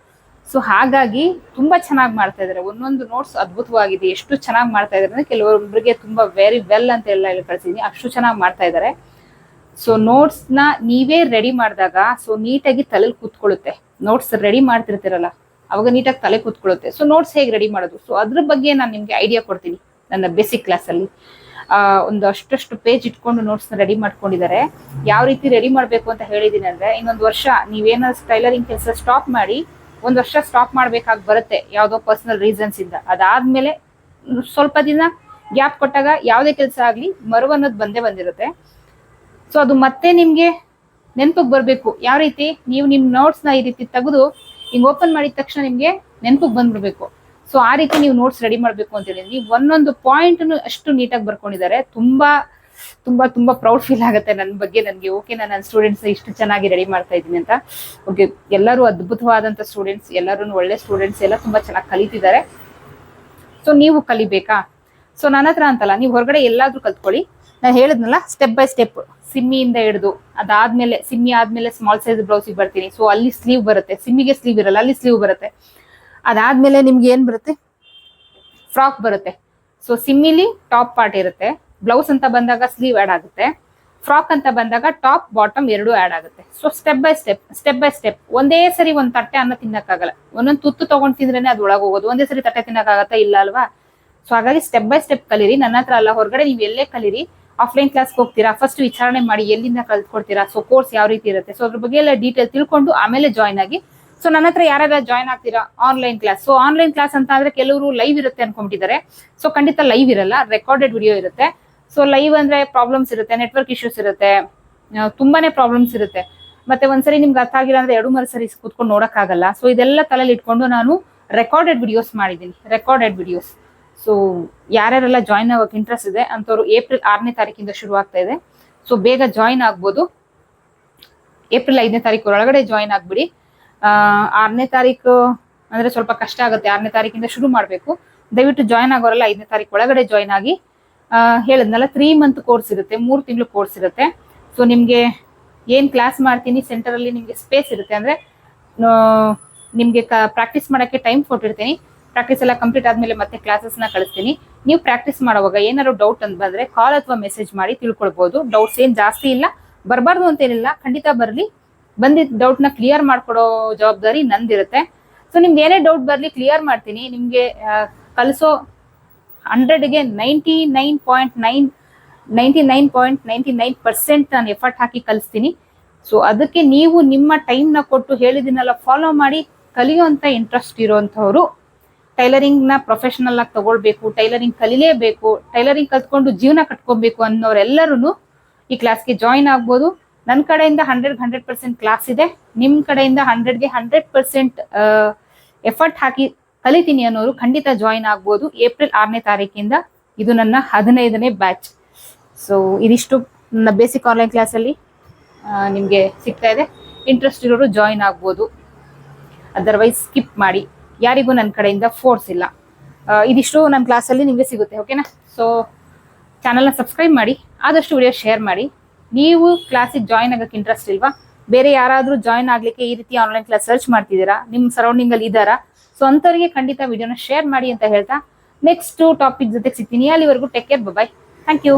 ಸೊ ಹಾಗಾಗಿ ತುಂಬಾ ಚೆನ್ನಾಗಿ ಮಾಡ್ತಾ ಇದ್ದಾರೆ ಒಂದೊಂದು ನೋಟ್ಸ್ ಅದ್ಭುತವಾಗಿದೆ. ಎಷ್ಟು ಚೆನ್ನಾಗಿ ಮಾಡ್ತಾ ಇದ್ದಾರೆ ಅಂದ್ರೆ ಕೆಲವೊಬ್ಬರಿಗೆ ತುಂಬಾ ವೆರಿ ವೆಲ್ ಅಂತ ಎಲ್ಲ ಇಲ್ಲಿ ಕಳ್ಸಿದೀನಿ. ಅಷ್ಟು ಚೆನ್ನಾಗಿ ಮಾಡ್ತಾ ಇದ್ದಾರೆ ಸೊ ನೋಟ್ಸ್ನ ನೀವೇ ರೆಡಿ ಮಾಡಿದಾಗ ಸೊ ನೀಟಾಗಿ ತಲೆಲಿ ಕೂತ್ಕೊಳ್ಳುತ್ತೆ. ನೋಟ್ಸ್ ರೆಡಿ ಮಾಡ್ತಿರ್ತೀರಲ್ಲ ಅವಾಗ ನೀಟಾಗಿ ತಲೆ ಕೂತ್ಕೊಳ್ಳುತ್ತೆ. ಸೊ ನೋಟ್ಸ್ ಹೇಗೆ ರೆಡಿ ಮಾಡೋದು? ಸೊ ಅದ್ರ ಬಗ್ಗೆ ನಾನು ನಿಮ್ಗೆ ಐಡಿಯಾ ಕೊಡ್ತೀನಿ ನನ್ನ ಬೇಸಿಕ್ ಕ್ಲಾಸ್ ಅಲ್ಲಿ. ಆ, ಒಂದು ಅಷ್ಟಷ್ಟು ಪೇಜ್ ಇಟ್ಕೊಂಡು ನೋಟ್ಸ್ ರೆಡಿ ಮಾಡ್ಕೊಂಡಿದ್ದಾರೆ. ಯಾವ ರೀತಿ ರೆಡಿ ಮಾಡ್ಬೇಕು ಅಂತ ಹೇಳಿದೀನಿ ಅಂದ್ರೆ, ಇನ್ನೊಂದು ವರ್ಷ ನೀವೇನ ಟೈಲರಿಂಗ್ ಕೆಲಸ ಸ್ಟಾಪ್ ಮಾಡಿ, ಒಂದ್ ವರ್ಷ ಸ್ಟಾಪ್ ಮಾಡ್ಬೇಕಾಗಿ ಬರುತ್ತೆ ಯಾವುದೋ ಪರ್ಸನಲ್ ರೀಸನ್ಸ್ ಇಂದ. ಅದಾದ್ಮೇಲೆ ಸ್ವಲ್ಪ ದಿನ ಗ್ಯಾಪ್ ಕೊಟ್ಟಾಗ ಯಾವುದೇ ಕೆಲಸ ಆಗ್ಲಿ ಮರು ಅನ್ನೋದು ಬಂದೇ ಬಂದಿರುತ್ತೆ. ಸೊ ಅದು ಮತ್ತೆ ನಿಮ್ಗೆ ನೆನಪಿಗೆ ಬರಬೇಕು. ಯಾವ ರೀತಿ ನೀವು ನಿಮ್ ನೋಟ್ಸ್ನ ಈ ರೀತಿ ತೆಗೆದು ಹಿಂಗ್ ಓಪನ್ ಮಾಡಿದ ತಕ್ಷಣ ನಿಮ್ಗೆ ನೆನಪಿಗೆ ಬಂದ್ಬಿಡ್ಬೇಕು. ಸೊ ಆ ರೀತಿ ನೀವು ನೋಟ್ಸ್ ರೆಡಿ ಮಾಡ್ಬೇಕು ಅಂತ ಹೇಳಿದ್ವಿ ಒಂದೊಂದು ಪಾಯಿಂಟ್ ಅಷ್ಟು ನೀಟಾಗಿ ಬರ್ಕೊಂಡಿದ್ದಾರೆ. ತುಂಬಾ ತುಂಬಾ ತುಂಬಾ ಪ್ರೌಡ್ ಫೀಲ್ ಆಗುತ್ತೆ ನನ್ನ ಬಗ್ಗೆ. ನನಗೆ ಓಕೆ ನಾನು ನನ್ನ ಸ್ಟೂಡೆಂಟ್ಸ್ ಇಷ್ಟು ಚೆನ್ನಾಗಿ ರೆಡಿ ಮಾಡ್ತಾ ಇದ್ದೀನಿ ಅಂತ. ಓಕೆ ಎಲ್ಲರೂ ಅದ್ಭುತವಾದಂತ ಸ್ಟೂಡೆಂಟ್ಸ್ ಎಲ್ಲರೂ ಒಳ್ಳೆ ಸ್ಟೂಡೆಂಟ್ಸ್ ಎಲ್ಲ ತುಂಬಾ ಚೆನ್ನಾಗಿ ಕಲಿತಿದ್ದಾರೆ. ಸೊ ನೀವು ಕಲಿಬೇಕಾ? ಸೊ ನನ್ನ ಹತ್ರ ಅಂತಲ್ಲ, ನೀವು ಹೊರಗಡೆ ಎಲ್ಲಾದ್ರೂ ಕಲ್ತ್ಕೊಳ್ಳಿ. ನಾನು ಹೇಳಿದ್ನಲ್ಲ ಸ್ಟೆಪ್ ಬೈ ಸ್ಟೆಪ್ ಸಿಮ್ಮಿಯಿಂದ ಹಿಡಿದು, ಅದಾದ್ಮೇಲೆ, ಸಿಮ್ಮಿ ಆದ್ಮೇಲೆ ಸ್ಮಾಲ್ ಸೈಜ್ ಬ್ಲೌಸಿಗೆ ಬರ್ತೀನಿ. ಸೊ ಅಲ್ಲಿ ಸ್ಲೀವ್ ಬರುತ್ತೆ. ಸಿಮ್ಮಿಗೆ ಸ್ಲೀವ್ ಇರಲ್ಲ, ಅಲ್ಲಿ ಸ್ಲೀವ್ ಬರುತ್ತೆ. ಅದಾದ್ಮೇಲೆ ನಿಮ್ಗೆ ಏನ್ ಬರುತ್ತೆ? ಫ್ರಾಕ್ ಬರುತ್ತೆ. ಸೊ ಸಿಮ್ಮಿಲಿ ಟಾಪ್ ಪಾರ್ಟ್ ಇರುತ್ತೆ. ಬ್ಲೌಸ್ ಅಂತ ಬಂದಾಗ ಸ್ಲೀವ್ ಆಡ್ ಆಗುತ್ತೆ. ಫ್ರಾಕ್ ಅಂತ ಬಂದಾಗ ಟಾಪ್, ಬಾಟಮ್ ಎರಡು ಆಡ್ ಆಗುತ್ತೆ. So step by step step by step ಒಂದೇ ಸರಿ ಒಂದ್ ತಟ್ಟೆ ಅನ್ನ ತಿನ್ನಕ್ಕಾಗಲ್ಲ. ಒಂದೊಂದು ತುತ್ತು ತಗೊಂಡ್ ತಿಂದ್ರೇನೆ ಅದು ಒಳಗೆ ಹೋಗೋದು ಒಂದೇ ಸರಿ ತಟ್ಟೆ ತಿನ್ನಕ್ಕಾಗತ್ತಾ ಇಲ್ಲ ಅಲ್ವಾ? ಸೊ ಹಾಗಾಗಿ ಸ್ಟೆಪ್ ಬೈ ಸ್ಟೆಪ್ ಕಲೀರಿ. ನನ್ನ ಹತ್ರ ಅಲ್ಲ, ಹೊರಗಡೆ ನೀವು ಎಲ್ಲೇ ಕಲೀರಿ. ಆಫ್ಲೈನ್ ಕ್ಲಾಸ್ಗೆ ಹೋಗ್ತೀರಾ? ಫಸ್ಟ್ ವಿಚಾರಣೆ ಮಾಡಿ ಎಲ್ಲಿಂದ ಕಲ್ತ್ಕೊಡ್ತೀರಾ? ಸೊ ಕೋರ್ಸ್ ಯಾವ ರೀತಿ ಇರುತ್ತೆ? ಸೊ ಅದ್ರ ಬಗ್ಗೆ ಎಲ್ಲ ಡೀಟೇಲ್ ತಿಳ್ಕೊಂಡು ಆಮೇಲೆ ಜಾಯ್ನ್ ಆಗಿ ಸೊ ನನ್ನ ಹತ್ರ ಯಾರ್ಯಾರ ಜಾಯ್ನ್ ಆಗ್ತೀರಾ? Online class so online class ಅಂತ ಅಂದ್ರೆ ಕೆಲವರು ಲೈವ್ ಇರುತ್ತೆ ಅನ್ಕೊಂಡ್ಬಿಟ್ಟಿದ್ದಾರೆ. ಸೊ ಖಂಡಿತ ಲೈವ್ ಇರಲ್ಲ. ರೆಕಾರ್ಡೆಡ್ ವಿಡಿಯೋ ಇರುತ್ತೆ. ಸೊ ಲೈವ್ ಅಂದ್ರೆ ಪ್ರಾಬ್ಲಮ್ಸ್ ಇರುತ್ತೆ ನೆಟ್ವರ್ಕ್ ಇಶ್ಯೂಸ್ ಇರುತ್ತೆ ತುಂಬಾನೇ ಪ್ರಾಬ್ಲಮ್ಸ್ ಇರುತ್ತೆ. ಮತ್ತೆ ಒಂದ್ಸರಿ ನಿಮ್ಗೆ ಅರ್ಥ ಆಗಿಲ್ಲ ಅಂದ್ರೆ ಎರಡು, ಮೂರು ಸರಿ ಕೂತ್ಕೊಂಡು ನೋಡಕ್ಕಾಗಲ್ಲ. ಸೊ ಇದೆಲ್ಲ ತಲೆಯಲ್ಲಿ ಇಟ್ಕೊಂಡು ನಾನು ರೆಕಾರ್ಡೆಡ್ ವಿಡಿಯೋಸ್ ಮಾಡಿದ್ದೀನಿ. ರೆಕಾರ್ಡೆಡ್ ವಿಡಿಯೋಸ್ ಸೊ ಯಾರ್ಯಾರೆಲ್ಲ ಜಾಯ್ನ್ ಆಗೋಕೆ ಇಂಟ್ರೆಸ್ಟ್ ಇದೆ ಅಂತವ್ರು ಏಪ್ರಿಲ್ ಆರನೇ ತಾರೀಕಿಂದ ಶುರು ಆಗ್ತಾ ಇದೆ. ಸೊ ಬೇಗ ಜಾಯ್ನ್ ಆಗ್ಬೋದು. ಏಪ್ರಿಲ್ ಐದನೇ ತಾರೀಕು ಒಳಗಡೆ ಜಾಯ್ನ್ ಆಗ್ಬಿಡಿ. ಆರನೇ ತಾರೀಕು ಅಂದ್ರೆ ಸ್ವಲ್ಪ ಕಷ್ಟ ಆಗುತ್ತೆ. ಆರನೇ ತಾರೀಕಿಂದ ಶುರು ಮಾಡಬೇಕು. ದಯವಿಟ್ಟು ಜಾಯ್ನ್ ಆಗೋರಲ್ಲ ಐದನೇ ತಾರೀಕು ಒಳಗಡೆ ಜಾಯ್ನ್ ಆಗಿ ಹೇಳಿದ್ನಲ್ಲ ತ್ರೀ ಮಂತ್ ಕೋರ್ಸ್ ಇರುತ್ತೆ. ಮೂರು ತಿಂಗಳು ಕೋರ್ಸ್ ಇರುತ್ತೆ. ಸೊ ನಿಮಗೆ ಏನ್ ಕ್ಲಾಸ್ ಮಾಡ್ತೀನಿ ಸೆಂಟರ್ ಅಲ್ಲಿ ನಿಮಗೆ ಸ್ಪೇಸ್ ಇರುತ್ತೆ ಅಂದ್ರೆ ನಿಮಗೆ ನಿಮ್ಗೆ ಪ್ರಾಕ್ಟೀಸ್ ಮಾಡೋಕ್ಕೆ ಟೈಮ್ ಕೊಟ್ಟಿರ್ತೀನಿ. ಪ್ರಾಕ್ಟೀಸ್ ಎಲ್ಲ ಕಂಪ್ಲೀಟ್ ಆದ್ಮೇಲೆ ಮತ್ತೆ ಕ್ಲಾಸಸ್ನ ಕಳಿಸ್ತೀನಿ. ನೀವು ಪ್ರಾಕ್ಟೀಸ್ ಮಾಡುವಾಗ ಏನಾದ್ರು ಡೌಟ್ ಅಂತ ಬಂದ್ರೆ ಕಾಲ್ ಅಥವಾ ಮೆಸೇಜ್ ಮಾಡಿ ತಿಳ್ಕೊಳ್ಬೋದು. ಡೌಟ್ಸ್ ಏನ್ ಜಾಸ್ತಿ ಇಲ್ಲ. ಬರಬಾರ್ದು ಅಂತೇನಿಲ್ಲ ಖಂಡಿತ ಬರ್ಲಿ. ಬಂದಿದ್ದ ಡೌಟ್ನ ಕ್ಲಿಯರ್ ಮಾಡ್ಕೊಡೋ ಜವಾಬ್ದಾರಿ ನಂದಿರುತ್ತೆ. ಸೊ ನಿಮ್ಗೆ ಏನೇ ಡೌಟ್ ಬರ್ಲಿ ಕ್ಲಿಯರ್ ಮಾಡ್ತೀನಿ. ನಿಮ್ಗೆ ಕಲಿಸೋ ಹಂಡ್ರೆಡ್ಗೆ ninety nine point nine ninety nine point ninety nine percent ನಾನು ಎಫರ್ಟ್ ಹಾಕಿ ಕಲಿಸ್ತೀನಿ ಸೊ ಅದಕ್ಕೆ ನೀವು ನಿಮ್ಮ ಟೈಮ್ನ ಕೊಟ್ಟು ಹೇಳಿದಿನೆಲ್ಲ ಫಾಲೋ ಮಾಡಿ ಕಲಿಯುವಂತ ಇಂಟ್ರೆಸ್ಟ್ ಟೈಲರಿಂಗ್ನ ಪ್ರೊಫೆಷನಲ್ ಆಗಿ ತಗೊಳ್ಬೇಕು ಟೈಲರಿಂಗ್ ಕಲಿಲೇಬೇಕು ಟೈಲರಿಂಗ್ ಕಲ್ತ್ಕೊಂಡು ಜೀವನ ಕಟ್ಕೊಬೇಕು ಅನ್ನೋರೆಲ್ಲರೂ ಈ ಕ್ಲಾಸ್ಗೆ ಜಾಯಿನ್ ಆಗ್ಬೋದು. ನನ್ನ ಕಡೆಯಿಂದ ಹಂಡ್ರೆಡ್ ಹಂಡ್ರೆಡ್ ಪರ್ಸೆಂಟ್ ಕ್ಲಾಸ್ ಇದೆ. ನಿಮ್ಮ ಕಡೆಯಿಂದ ಹಂಡ್ರೆಡ್ಗೆ ಹಂಡ್ರೆಡ್ ಪರ್ಸೆಂಟ್ ಎಫರ್ಟ್ ಹಾಕಿ ಕಲಿತೀನಿ ಅನ್ನೋರು ಖಂಡಿತ ಜಾಯಿನ್ ಆಗ್ಬೋದು. ಏಪ್ರಿಲ್ ಆರನೇ ತಾರೀಕಿಂದ ಇದು ನನ್ನ ಹದಿನೈದನೇ ಬ್ಯಾಚ್ ಸೊ ಇದಿಷ್ಟು ನನ್ನ ಬೇಸಿಕ್ ಆನ್ಲೈನ್ ಕ್ಲಾಸಲ್ಲಿ ನಿಮಗೆ ಸಿಗ್ತಾ ಇದೆ. ಇಂಟ್ರೆಸ್ಟ್ ಇರೋರು ಜಾಯಿನ್ ಆಗ್ಬೋದು. ಅದರ್ವೈಸ್ ಸ್ಕಿಪ್ ಮಾಡಿ. ಯಾರಿಗೂ ನನ್ನ ಕಡೆಯಿಂದ ಫೋರ್ಸ್ ಇಲ್ಲ. ಇದಿಷ್ಟು ನನ್ನ ಕ್ಲಾಸಲ್ಲಿ ನಿಮಗೆ ಸಿಗುತ್ತೆ ಓಕೆನಾ ಸೊ ಚಾನಲ್ನ ಸಬ್ಸ್ಕ್ರೈಬ್ ಮಾಡಿ. ಆದಷ್ಟು ವಿಡಿಯೋ ಶೇರ್ ಮಾಡಿ. ನೀವು ಕ್ಲಾಸಿಗೆ ಜಾಯಿನ್ ಆಗಕ್ಕೆ ಇಂಟ್ರೆಸ್ಟ್ ಇಲ್ವಾ? ಬೇರೆ ಯಾರಾದರೂ ಜಾಯಿನ್ ಆಗ್ಲಿಕ್ಕೆ ಈ ರೀತಿ ಆನ್ಲೈನ್ ಕ್ಲಾಸ್ ಸರ್ಚ್ ಮಾಡ್ತಿದ್ದೀರಾ? ನಿಮ್ಮ ಸರೌಂಡಿಂಗ್ ಅಲ್ಲಿ ಇದ್ದಾರಾ? ಸೊ ಅಂಥವ್ರಿಗೆ ಖಂಡಿತ ವಿಡಿಯೋನ ಶೇರ್ ಮಾಡಿ ಅಂತ ಹೇಳ್ತಾ ನೆಕ್ಸ್ಟ್ ಟಾಪಿಕ್ ಜೊತೆಗೆ ಸಿಗ್ತೀನಿ. ಅಲ್ಲಿವರೆಗೂ take care bye thank you